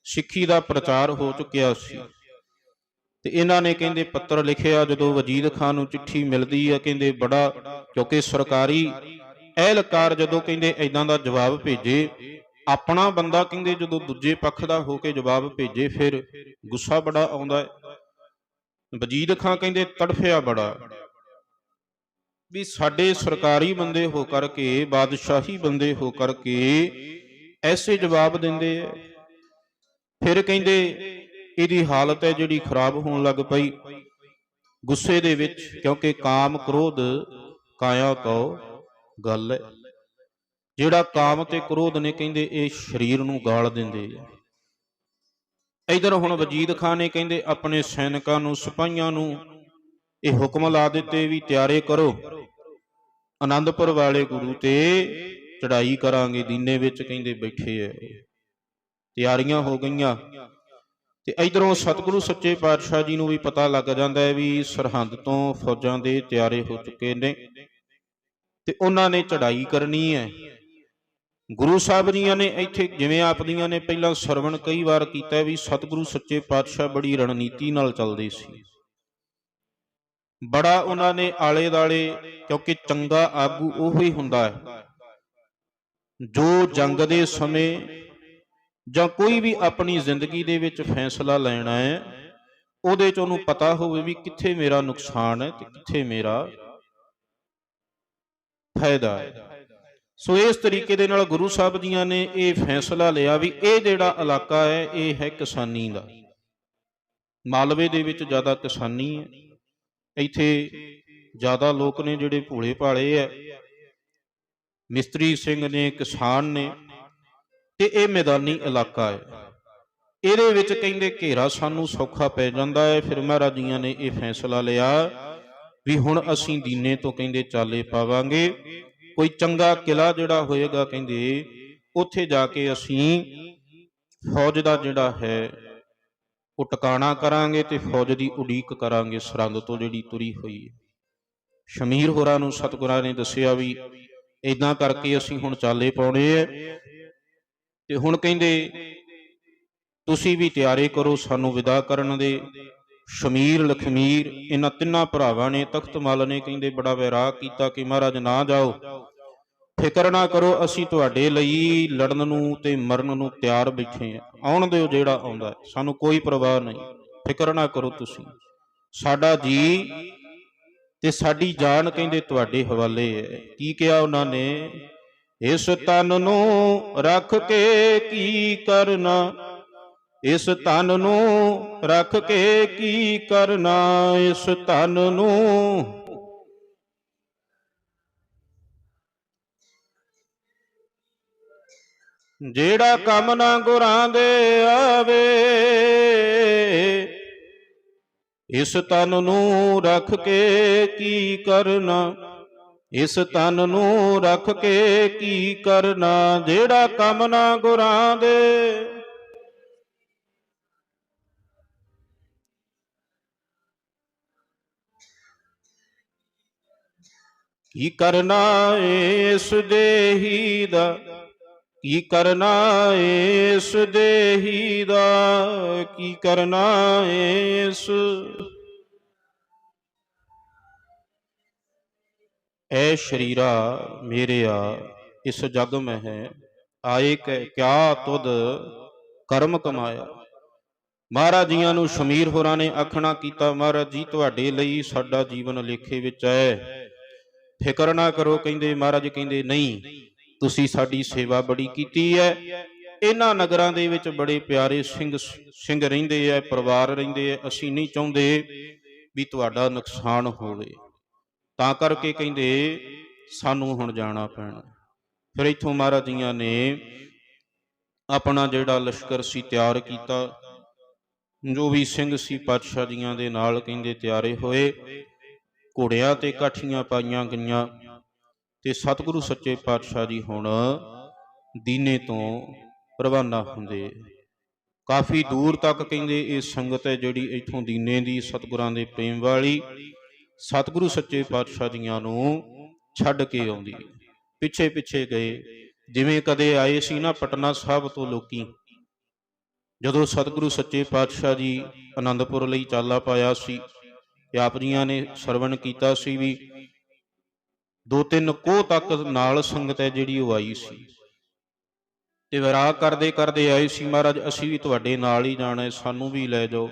ਸਿੱਖੀ ਦਾ ਪ੍ਰਚਾਰ ਹੋ ਚੁੱਕਿਆ ਸੀ। ਤੇ ਇਹਨਾਂ ਨੇ ਕਹਿੰਦੇ ਪੱਤਰ ਲਿਖਿਆ, ਜਦੋਂ ਵਜੀਦ ਖਾਨ ਨੂੰ ਚਿੱਠੀ ਮਿਲਦੀ ਹੈ ਕਹਿੰਦੇ ਬੜਾ, ਕਿਉਂਕਿ ਸਰਕਾਰੀ ਅਹਿਲਕਾਰ ਜਦੋਂ ਕਹਿੰਦੇ ਐਦਾਂ ਦਾ ਜਵਾਬ ਭੇਜੇ, ਆਪਣਾ ਬੰਦਾ ਕਹਿੰਦੇ ਜਦੋਂ ਦੂਜੇ ਪੱਖ ਦਾ ਹੋ ਕੇ ਜਵਾਬ ਭੇਜੇ, ਫਿਰ ਗੁੱਸਾ ਬੜਾ ਆਉਂਦਾ। ਹੈ ਵਜੀਦ ਖਾਨ ਕਹਿੰਦੇ ਤੜਫਿਆ ਬੜਾ ਵੀ ਸਾਡੇ ਸਰਕਾਰੀ ਬੰਦੇ ਹੋ ਕਰਕੇ, ਬਾਦਸ਼ਾਹੀ ਬੰਦੇ ਹੋ ਕਰਕੇ ਐਸੇ ਜਵਾਬ ਦਿੰਦੇ ਆ। ਫਿਰ ਕਹਿੰਦੇ ਇਹਦੀ ਹਾਲਤ ਹੈ ਜਿਹੜੀ ਖਰਾਬ ਹੋਣ ਲੱਗ ਪਈ। ਗੁੱਸੇ ਦੇ ਵਿੱਚ, ਕਿਉਂਕਿ ਕਾਮ ਕ੍ਰੋਧ ਕਾਇਆ ਕਉ ਗੱਲ ਹੈ। ਜਿਹੜਾ ਕਾਮ ਤੇ ਕ੍ਰੋਧ ਨੇ ਕਹਿੰਦੇ, ਇਹ ਸਰੀਰ ਨੂੰ ਗਾਲ ਦਿੰਦੇ ਇਧਰ ਹੁਣ ਵਜੀਦ ਖਾਨ ਨੇ ਕਹਿੰਦੇ, ਆਪਣੇ ਸੈਨਿਕਾਂ ਨੂੰ, ਸਿਪਾਹੀਆਂ ਨੂੰ ਇਹ ਹੁਕਮ ਲਾ ਦਿੱਤੇ ਵੀ ਤਿਆਰੇ ਕਰੋ। ਆਨੰਦਪੁਰ ਵਾਲੇ ਗੁਰੂ ਤੇ ਚੜਾਈ ਕਰਾਂਗੇ, ਦੀਨੇ ਵਿੱਚ ਕਹਿੰਦੇ ਬੈਠੇ ਐ ਤਿਆਰੀਆਂ ਹੋ ਗਈਆਂ। ਤੇ ਇਧਰੋਂ ਸਤਿਗੁਰੂ ਸੱਚੇ ਪਾਤਸ਼ਾਹ ਜੀ ਨੂੰ ਵੀ ਪਤਾ ਲੱਗ ਜਾਂਦਾ ਹੈ ਵੀ ਸਰਹੰਦ ਤੋਂ ਫੌਜਾਂ ਦੇ ਤਿਆਰੇ ਹੋ ਚੁੱਕੇ ਨੇ ਤੇ ਉਹਨਾਂ ਨੇ ਚੜਾਈ ਕਰਨੀ ਹੈ। ਗੁਰੂ ਸਾਹਿਬ ਜੀਆਂ ਨੇ ਇੱਥੇ ਜਿਵੇਂ ਆਪਦੀਆਂ ਨੇ ਪਹਿਲਾਂ ਸਰਵਣ ਕਈ ਵਾਰ ਕੀਤਾ ਵੀ ਸਤਿਗੁਰੂ ਸੱਚੇ ਪਾਤਸ਼ਾਹ ਬੜੀ ਰਣਨੀਤੀ ਨਾਲ ਚੱਲਦੇ ਸੀ। ਬੜਾ ਉਹਨਾਂ ਨੇ ਆਲੇ ਦਾਲੇ ਕਿਉਂਕਿ ਚੰਗਾ ਆਗੂ ਉਹ ਹੀ ਹੁੰਦਾ ਹੈ। ਜੋ ਜੰਗ ਦੇ ਸਮੇਂ ਜਾਂ ਕੋਈ ਵੀ ਆਪਣੀ ਜ਼ਿੰਦਗੀ ਦੇ ਵਿੱਚ ਫੈਸਲਾ ਲੈਣਾ ਹੈ, ਉਹਦੇ ਚ ਉਹਨੂੰ ਪਤਾ ਹੋਵੇ ਵੀ ਕਿੱਥੇ ਮੇਰਾ ਨੁਕਸਾਨ ਹੈ ਤੇ ਕਿੱਥੇ ਮੇਰਾ ਫਾਇਦਾ ਹੈ। ਸੋ ਇਸ ਤਰੀਕੇ ਦੇ ਨਾਲ ਗੁਰੂ ਸਾਹਿਬ ਜੀਆਂ ਨੇ ਇਹ ਫੈਸਲਾ ਲਿਆ ਵੀ ਇਹ ਜਿਹੜਾ ਇਲਾਕਾ ਹੈ, ਇਹ ਹੈ ਕਿਸਾਨੀ ਦਾ। ਮਾਲਵੇ ਦੇ ਵਿੱਚ ਜ਼ਿਆਦਾ ਕਿਸਾਨੀ ਹੈ। ਇੱਥੇ ਜ਼ਿਆਦਾ ਲੋਕ ਨੇ ਜਿਹੜੇ ਭੂਲੇ ਭਾਲੇ ਹੈ। ਮਿਸਤਰੀ ਸਿੰਘ ਨੇ, ਕਿਸਾਨ ਨੇ ਤੇ ਇਹ ਮੈਦਾਨੀ ਇਲਾਕਾ ਹੈ। ਇਹਦੇ ਵਿੱਚ ਕਹਿੰਦੇ ਘੇਰਾ ਸਾਨੂੰ ਸੌਖਾ ਪੈ ਜਾਂਦਾ ਹੈ। ਫਿਰ ਮਹਾਰਾਜ ਜੀਆਂ ਨੇ ਇਹ ਫੈਸਲਾ ਲਿਆ ਵੀ ਹੁਣ ਅਸੀਂ ਦੀਨੇ ਤੋਂ ਕਹਿੰਦੇ ਚਾਲੇ ਪਾਵਾਂਗੇ। ਕੋਈ ਚੰਗਾ ਕਿਲਾ ਜਿਹੜਾ ਹੋਏਗਾ ਕਹਿੰਦੇ, ਉੱਥੇ ਜਾ ਕੇ ਅਸੀਂ ਫੌਜ ਦਾ ਜਿਹੜਾ ਹੈ, ਉਹ ਟਿਕਾਣਾ ਕਰਾਂਗੇ ਤੇ ਫੌਜ ਦੀ ਉਡੀਕ ਕਰਾਂਗੇ ਸਰੰਦ ਤੋਂ ਜਿਹੜੀ ਤੁਰੀ ਹੋਈ ਹੈ। ਸ਼ਮੀਰ ਹੋਰਾਂ ਨੂੰ ਸਤਿਗੁਰਾਂ ਨੇ ਦੱਸਿਆ ਵੀ ਇਦਾਂ ਕਰਕੇ ਅਸੀਂ ਹੁਣ ਚਾਲੇ ਪਾਉਣੇ ਐ ਤੇ ਹੁਣ ਕਹਿੰਦੇ, ਤੁਸੀਂ ਵੀ ਤਿਆਰੀ ਕਰੋ ਸਾਨੂੰ ਵਿਦਾ ਕਰਨ ਦੇ। ਸ਼ਮੀਰ, ਲਖਮੀਰ, ਇਹਨਾਂ ਤਿੰਨਾਂ ਭਰਾਵਾਂ ਨੇ ਤਖਤ ਮਾਲ ਨੇ ਕਹਿੰਦੇ, ਬੜਾ ਵੈਰਾਗ ਕੀਤਾ ਕਿ ਮਹਾਰਾਜ ਨਾ ਜਾਓ। ਫਿਕਰ ਨਾ ਕਰੋ, ਅਸੀਂ ਤੁਹਾਡੇ ਲਈ ਲੜਨ ਨੂੰ ਤੇ ਮਰਨ ਨੂੰ ਤਿਆਰ ਬੈਠੇ ਆ ਆਉਣ ਦਿਓ ਜਿਹੜਾ ਆਉਂਦਾ ਸਾਨੂੰ ਕੋਈ ਪਰਵਾਹ ਨਹੀਂ। ਫਿਕਰ ਨਾ ਕਰੋ ਤੁਸੀਂ। ਸਾਡਾ ਜੀ ਤੇ ਸਾਡੀ ਜਾਨ ਕਹਿੰਦੇ ਤੁਹਾਡੇ ਹਵਾਲੇ ਹੈ। ਕੀ ਕਿਹਾ ਉਹਨਾਂ ਨੇ? ਇਸ ਤਨ ਨੂੰ ਰੱਖ ਕੇ ਕੀ ਕਰਨਾ? ਇਸ ਤਨ ਨੂੰ ਰੱਖ ਕੇ ਕੀ ਕਰਨਾ? ਇਸ ਤਨ ਨੂੰ ਜਿਹੜਾ ਕੰਮ ਨਾ ਗੁਰਾਂ ਦੇ ਆਵੇ, ਇਸ ਤਨ ਨੂੰ ਰੱਖ ਕੇ ਕੀ ਕਰਨਾ? ਇਸ ਤਨ ਨੂੰ ਰੱਖ ਕੇ ਕੀ ਕਰਨਾ, ਜਿਹੜਾ ਕੰਮ ਨਾ ਗੁਰਾਂ ਦੇ। ਕੀ ਕਰਨਾ ਇਸ ਦੇਹੀ ਦਾ? ਕੀ ਕਰਨਾ ਇਸ ਦੇਹੀ ਦਾ? ਕੀ ਕਰਨਾ ਇਸ ਐ ਸ਼ਰੀਰਾ ਮੇਰਿਆ ਇਸ ਜਗ ਮਹਿ ਆਏ ਕਹਿ ਕਿਆ ਤੁਧ ਕਰਮ ਕਮਾਇਆ ਮਹਾਰਾਜ ਜੀਆਂ ਨੂੰ ਸ਼ਮੀਰ ਹੋਰਾਂ ਨੇ ਆਖਣਾ ਕੀਤਾ ਮਹਾਰਾਜ ਜੀ ਤੁਹਾਡੇ ਲਈ ਸਾਡਾ ਜੀਵਨ ਲੇਖੇ ਵਿੱਚ ਹੈ ਫਿਕਰ ਨਾ ਕਰੋ ਕਹਿੰਦੇ ਮਹਾਰਾਜ ਕਹਿੰਦੇ ਨਹੀਂ ਤੁਸੀਂ ਸਾਡੀ ਸੇਵਾ ਬੜੀ ਕੀਤੀ ਹੈ ਇਹਨਾਂ ਨਗਰਾਂ ਦੇ ਵਿੱਚ ਬੜੇ ਪਿਆਰੇ ਸਿੰਘ ਸਿੰਘ ਰਹਿੰਦੇ ਐ ਪਰਿਵਾਰ ਰਹਿੰਦੇ ਐ ਅਸੀਂ ਨਹੀਂ ਚਾਹੁੰਦੇ ਵੀ ਤੁਹਾਡਾ ਨੁਕਸਾਨ ਹੋਵੇ ਤਾਂ ਕਰਕੇ ਕਹਿੰਦੇ, ਸਾਨੂੰ ਹੁਣ ਜਾਣਾ ਪੈਣਾ। ਫਿਰ ਇੱਥੋਂ ਮਹਾਰਾਜ ਜੀਆਂ ਨੇ ਆਪਣਾ ਜਿਹੜਾ ਲਸ਼ਕਰ ਸੀ ਤਿਆਰ ਕੀਤਾ, ਜੋ ਵੀ ਸਿੰਘ ਸੀ ਪਾਤਸ਼ਾਹ ਜੀਆਂ ਦੇ ਨਾਲ ਕਹਿੰਦੇ ਤਿਆਰੇ ਹੋਏ, ਘੋੜਿਆਂ ਤੇ ਕਾਠੀਆਂ ਪਾਈਆਂ ਗਈਆਂ ਤੇ ਸਤਿਗੁਰੂ ਸੱਚੇ ਪਾਤਸ਼ਾਹ ਜੀ ਹੁਣ ਦੀਨੇ ਤੋਂ ਰਵਾਨਾ ਹੁੰਦੇ ਕਾਫੀ ਦੂਰ ਤੱਕ ਕਹਿੰਦੇ ਇਹ ਸੰਗਤ ਹੈ ਜਿਹੜੀ ਇੱਥੋਂ ਦੀਨੇ ਦੀ ਸਤਿਗੁਰਾਂ ਦੇ ਪ੍ਰੇਮ ਵਾਲੀ ਸਤਿਗੁਰੂ ਸੱਚੇ ਪਾਤਸ਼ਾਹ ਜੀਆਂ ਨੂੰ ਛੱਡ ਕੇ ਆਉਂਦੀ ਪਿੱਛੇ ਪਿੱਛੇ ਗਏ। ਜਿਵੇਂ ਕਦੇ ਆਏ ਸੀ ਨਾ ਪਟਨਾ ਸਾਹਿਬ ਤੋਂ ਲੋਕੀ। ਜਦੋਂ ਸਤਿਗੁਰੂ ਸੱਚੇ ਪਾਤਸ਼ਾਹ ਜੀ ਆਨੰਦਪੁਰ ਲਈ ਚਾਲਾ ਪਾਇਆ ਸੀ, ਤੇ ਆਪ ਜੀਆਂ ਨੇ ਸਰਵਣ ਕੀਤਾ ਸੀ ਵੀ ਦੋ ਤਿੰਨ ਕੋਹ ਤੱਕ ਨਾਲ ਸੰਗਤ ਹੈ ਜਿਹੜੀ ਉਹ ਆਈ ਸੀ। ਤੇ ਵਿਰਾਗ ਕਰਦੇ ਕਰਦੇ ਆਏ ਸੀ, ਮਹਾਰਾਜ, ਅਸੀਂ ਵੀ ਤੁਹਾਡੇ ਨਾਲ ਹੀ ਜਾਣਾ ਸਾਨੂੰ ਵੀ ਲੈ ਜਾਓ।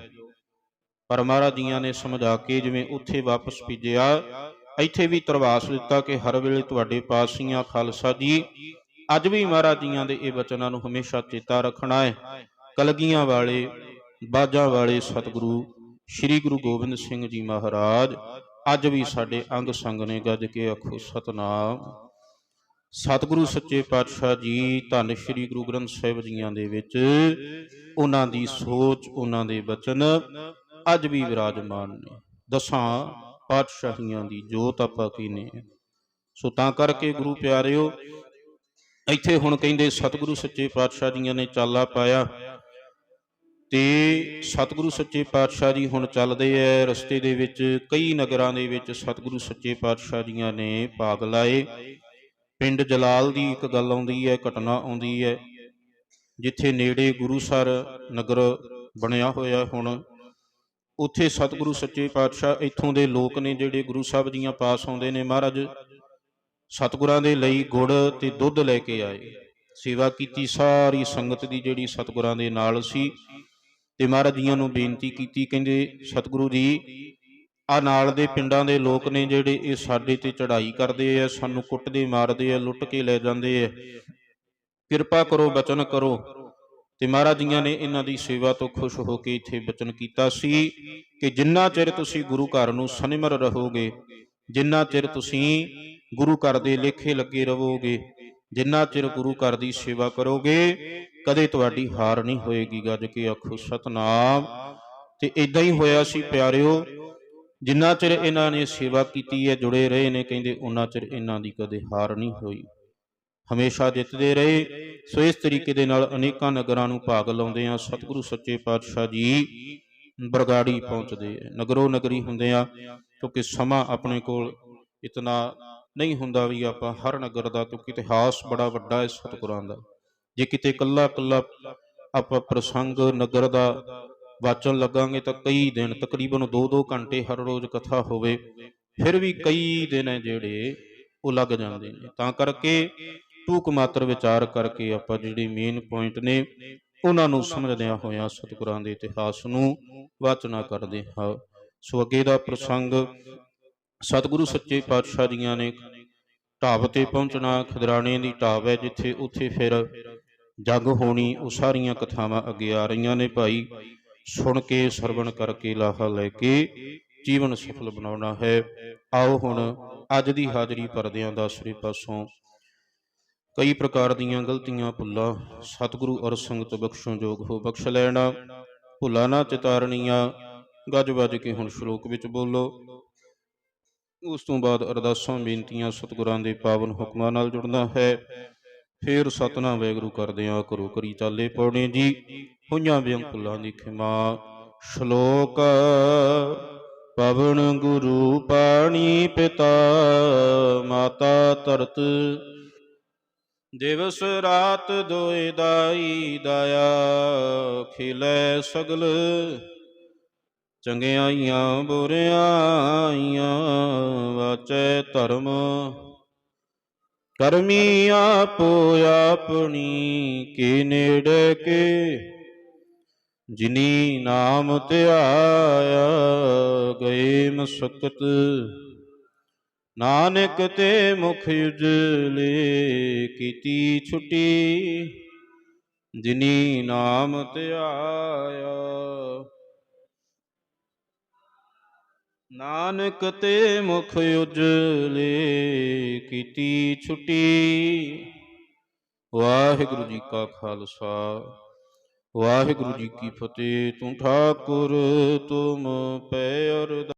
ਪਰ ਮਹਾਰਾਜ ਜੀਆਂ ਨੇ ਸਮਝਾ ਕੇ ਜਿਵੇਂ ਉੱਥੇ ਵਾਪਸ ਭੇਜਿਆ, ਇੱਥੇ ਵੀ ਤਰਵਾਸ ਦਿੱਤਾ ਕਿ ਹਰ ਵੇਲੇ ਤੁਹਾਡੇ ਪਾਸੀਆਂ ਖਾਲਸਾ ਜੀ, ਅੱਜ ਵੀ ਮਹਾਰਾਜ ਜੀਆਂ ਦੇ ਇਹ ਬਚਨਾਂ ਨੂੰ ਹਮੇਸ਼ਾ ਚੇਤਾ ਰੱਖਣਾ ਹੈ। ਕਲਗੀਆਂ ਵਾਲੇ, ਬਾਜਾਂ ਵਾਲੇ ਸਤਿਗੁਰੂ, ਸ੍ਰੀ ਗੁਰੂ ਗੋਬਿੰਦ ਸਿੰਘ ਜੀ ਮਹਾਰਾਜ, ਅੱਜ ਵੀ ਸਾਡੇ ਅੰਗ ਸੰਗ ਨੇ ਗੱਜ ਕੇ ਆਖੋ ਸਤਨਾਮ। ਸਤਿਗੁਰੂ ਸੱਚੇ ਪਾਤਸ਼ਾਹ ਜੀ, ਧੰਨ ਸ੍ਰੀ ਗੁਰੂ ਗ੍ਰੰਥ ਸਾਹਿਬ ਜੀਆਂ ਦੇ ਵਿੱਚ, ਉਹਨਾਂ ਦੀ ਸੋਚ, ਉਹਨਾਂ ਦੇ ਬਚਨ ਅੱਜ ਵੀ ਵਿਰਾਜਮਾਨ ਨੇ। ਦਸਾਂ ਪਾਤਸ਼ਾਹੀਆਂ ਦੀ ਜੋਤ ਆਪਾਂ ਕੀਨੇ ਸੋ ਤਾਂ ਕਰਕੇ ਗੁਰੂ ਪਿਆਰਿਓ, ਇੱਥੇ ਹੁਣ ਕਹਿੰਦੇ ਸਤਿਗੁਰੂ ਸੱਚੇ ਪਾਤਸ਼ਾਹ ਜੀਆਂ ਨੇ ਚਾਲਾ ਪਾਇਆ। ਤੇ ਸਤਿਗੁਰੂ ਸੱਚੇ ਪਾਤਸ਼ਾਹ ਜੀ ਹੁਣ ਚੱਲਦੇ ਐ, ਰਸਤੇ ਦੇ ਵਿੱਚ, ਕਈ ਨਗਰਾਂ ਦੇ ਵਿੱਚ ਸਤਿਗੁਰੂ ਸੱਚੇ ਪਾਤਸ਼ਾਹ ਜੀਆਂ ਨੇ ਭਾਗ ਲਾਏ। ਪਿੰਡ ਜਲਾਲ ਦੀ ਇੱਕ ਗੱਲ ਆਉਂਦੀ ਹੈ ਘਟਨਾ ਆਉਂਦੀ ਹੈ ਜਿੱਥੇ ਨੇੜੇ ਗੁਰੂ ਸਰ ਨਗਰ ਬਣਿਆ ਹੋਇਆ ਹੁਣ। ਉੱਥੇ ਸਤਿਗੁਰੂ ਸੱਚੇ ਪਾਤਸ਼ਾਹ ਇੱਥੋਂ ਦੇ ਲੋਕ ਨੇ ਜਿਹੜੇ ਗੁਰੂ ਸਾਹਿਬ ਜੀਆਂ ਪਾਸ ਆਉਂਦੇ ਨੇ ਮਹਾਰਾਜ, ਸਤਿਗੁਰਾਂ ਦੇ ਲਈ ਗੁੜ ਤੇ ਦੁੱਧ ਲੈ ਕੇ ਆਏ। ਸੇਵਾ ਕੀਤੀ ਸਾਰੀ ਸੰਗਤ ਦੀ ਜਿਹੜੀ ਸਤਿਗੁਰਾਂ ਦੇ ਨਾਲ ਸੀ ਤੇ ਮਹਾਰਾਜ ਜੀਆਂ ਨੂੰ ਬੇਨਤੀ ਕੀਤੀ, ਕਹਿੰਦੇ ਸਤਿਗੁਰੂ ਜੀ ਆ ਨਾਲ ਦੇ ਪਿੰਡਾਂ ਦੇ ਲੋਕ ਨੇ ਜਿਹੜੇ ਇਹ ਸਾਡੇ ਤੇ ਚੜ੍ਹਾਈ ਕਰਦੇ ਆ, ਸਾਨੂੰ ਕੁੱਟਦੇ ਮਾਰਦੇ ਆ, ਲੁੱਟ ਕੇ ਲੈ ਜਾਂਦੇ ਆ। ਕਿਰਪਾ ਕਰੋ, ਬਚਨ ਕਰੋ। ਤੇ ਮਹਾਰਾਜ ਜੀਆਂ ਨੇ ਇਹਨਾਂ ਦੀ ਸੇਵਾ ਤੋਂ ਖੁਸ਼ ਹੋ ਕੇ ਇੱਥੇ ਬਚਨ ਕੀਤਾ ਸੀ ਕਿ ਜਿੰਨਾ ਚਿਰ ਤੁਸੀਂ ਗੁਰੂ ਘਰ ਨੂੰ ਸਨਿਮਰ ਰਹੋਗੇ, ਜਿੰਨਾ ਚਿਰ ਤੁਸੀਂ ਗੁਰੂ ਘਰ ਦੇ ਲੇਖੇ ਲੱਗੇ ਰਹੋਗੇ, ਜਿੰਨਾ ਚਿਰ ਗੁਰੂ ਘਰ ਦੀ ਸੇਵਾ ਕਰੋਗੇ, ਕਦੇ ਤੁਹਾਡੀ ਹਾਰ ਨਹੀਂ ਹੋਏਗੀ। ਗੱਜ ਕੇ ਆਖੋ, ਸਤਨਾਮ। ਤੇ ਇਦਾਂ ਹੀ ਹੋਇਆ ਸੀ ਪਿਆਰਿਓ, ਜਿੰਨਾ ਚਿਰ ਇਹਨਾਂ ਨੇ ਸੇਵਾ ਕੀਤੀ ਹੈ, ਜੁੜੇ ਰਹੇ ਨੇ, ਕਹਿੰਦੇ ਉਹਨਾਂ ਚਿਰ ਇਹਨਾਂ ਦੀ ਕਦੇ ਹਾਰ ਨਹੀਂ ਹੋਈ। ਹਮੇਸ਼ਾ ਜਿੱਤਦੇ ਰਹੇ। ਸੋ ਇਸ ਤਰੀਕੇ ਦੇ ਨਾਲ ਅਨੇਕਾਂ ਨਗਰਾਂ ਨੂੰ ਭਾਗ ਲਾਉਂਦੇ ਆ ਸਤਿਗੁਰੂ ਸੱਚੇ ਪਾਤਸ਼ਾਹ ਜੀ ਬਰਗਾੜੀ ਪਹੁੰਚਦੇ ਆ। ਨਗਰੋ ਨਗਰੀ ਹੁੰਦੇ ਆ, ਕਿਉਂਕਿ ਸਮਾਂ ਆਪਣੇ ਕੋਲ ਇਤਨਾ ਨਹੀਂ ਹੁੰਦਾ ਵੀ ਆਪਾਂ ਹਰ ਨਗਰ ਦਾ, ਕਿਉਂਕਿ ਇਤਿਹਾਸ ਬੜਾ ਵੱਡਾ ਹੈ ਸਤਿਗੁਰਾਂ ਦਾ। ਜੇ ਕਿਤੇ ਕੱਲਾ ਕੱਲਾ ਆਪਾਂ ਪ੍ਰਸੰਗ ਨਗਰ ਦਾ ਵਾਚਣ ਲੱਗਾਂਗੇ ਤਾਂ ਕਈ ਦਿਨ, ਤਕਰੀਬਨ 2-2 ਘੰਟੇ ਹਰ ਰੋਜ਼ ਕਥਾ ਹੋਵੇ, ਫਿਰ ਵੀ ਕਈ ਦਿਨ ਹੈ ਜਿਹੜੇ ਉਹ ਲੱਗ ਜਾਂਦੇ ਨੇ। ਤਾਂ ਕਰਕੇ ਟੂਕ ਮਾਤਰ ਵਿਚਾਰ ਕਰਕੇ ਆਪਾਂ ਜਿਹੜੇ ਮੇਨ ਪੁਆਇੰਟ ਨੇ, ਉਹਨਾਂ ਨੂੰ ਸਮਝਦਿਆਂ ਹੋਇਆਂ ਸਤਿਗੁਰਾਂ ਦੇ ਇਤਿਹਾਸ ਨੂੰ ਵਾਚਨਾ ਕਰਦੇ ਹਾਂ। ਸੋ ਅੱਗੇ ਦਾ ਪ੍ਰਸੰਗ, ਸਤਿਗੁਰੂ ਸੱਚੇ ਪਾਤਸ਼ਾਹ ਜੀਆਂ ਨੇ ਢਾਬ ਤੇ ਪਹੁੰਚਣਾ, ਖਦਰਾਣੇ ਦੀ ਢਾਬ ਹੈ ਜਿੱਥੇ ਉੱਥੇ ਫਿਰ ਜਗ ਹੋਣੀ, ਉਹ ਸਾਰੀਆਂ ਕਥਾਵਾਂ ਅੱਗੇ ਆ ਰਹੀਆਂ ਨੇ ਭਾਈ। ਸੁਣ ਕੇ, ਸਰਵਣ ਕਰਕੇ ਲਾਹਾ ਲੈ ਕੇ ਜੀਵਨ ਸਫਲ ਬਣਾਉਣਾ ਹੈ। ਆਓ ਹੁਣ ਅੱਜ ਦੀ ਹਾਜ਼ਰੀ ਪਰਦਿਆਂ ਦਾ ਸ੍ਰੀ ਪਾਸੋਂ ਕਈ ਪ੍ਰਕਾਰ ਦੀਆਂ ਗਲਤੀਆਂ ਭੁੱਲਾਂ, ਸਤਿਗੁਰੂ ਅਰ ਸੰਗਤ ਬਖਸ਼ੋ ਜੋਗ ਹੋ ਬਖਸ਼ ਲੈਣਾ, ਭੁੱਲਾਂ ਨਾ ਚਿਤਾਰਨੀਆਂ, ਗੱਜ ਵੱਜ ਕੇ ਹੁਣ ਸ਼ਲੋਕ ਵਿੱਚ ਬੋਲੋ। ਉਸ ਤੋਂ ਬਾਅਦ ਅਰਦਾਸਾਂ, ਬੇਨਤੀਆਂ ਸਤਿਗੁਰਾਂ ਦੇ ਪਾਵਨ ਹੁਕਮਾਂ ਨਾਲ ਜੁੜਨਾ ਹੈ। ਫੇਰ ਸਤਨਾਮ ਵੈਗਰੂ ਕਰਦੇ ਆ ਕਰੋ ਕਰੀ ਚਾਲੇ ਪੌਣੇ ਜੀ। ਹੋਈਆਂ ਬਿਆਂ ਭੁੱਲਾਂ ਦੀ ਖਿਮਾ। ਸ਼ਲੋਕ, ਪਵਨ ਗੁਰੂ ਪਾਣੀ ਪਿਤਾ, ਮਾਤਾ ਧਰਤ ਦਿਵਸ ਰਾਤ ਦੋਇ ਦਾਈ ਦਇਆ ਖਿਲੇ ਸਗਲ। ਚੰਗਿਆਈਆਂ ਬੁਰਿਆਈਆਂ ਵਾਚੈ ਧਰਮ। ਕਰਮੀ ਆਪੋ ਆਪਣੀ ਕੇ ਨੇੜੇ ਕੇ। ਜਿਨੀ ਨਾਮ ਧਿਆਇਆ ਗਏ ਮਸਕਤ। ਨਾਨਕ ਤੇ ਮੁਖ ਉਜਲੇ ਕੀਤੀ ਛੁਟੀ, ਜਿਨੀ ਨਾਮ ਧਿਆਇਆ ਨਾਨਕ ਤੇ ਮੁਖ ਉਜਲੇ ਕੀਤੀ ਛੁਟੀ, ਵਾਹਿਗੁਰੂ ਜੀ ਕਾ ਖਾਲਸਾ, ਵਾਹਿਗੁਰੂ ਜੀ ਕੀ ਫਤਿਹ। ਤੂੰ ਠਾਕੁਰ, ਤੁਮ ਪੈ ਅਰਦਾਸ।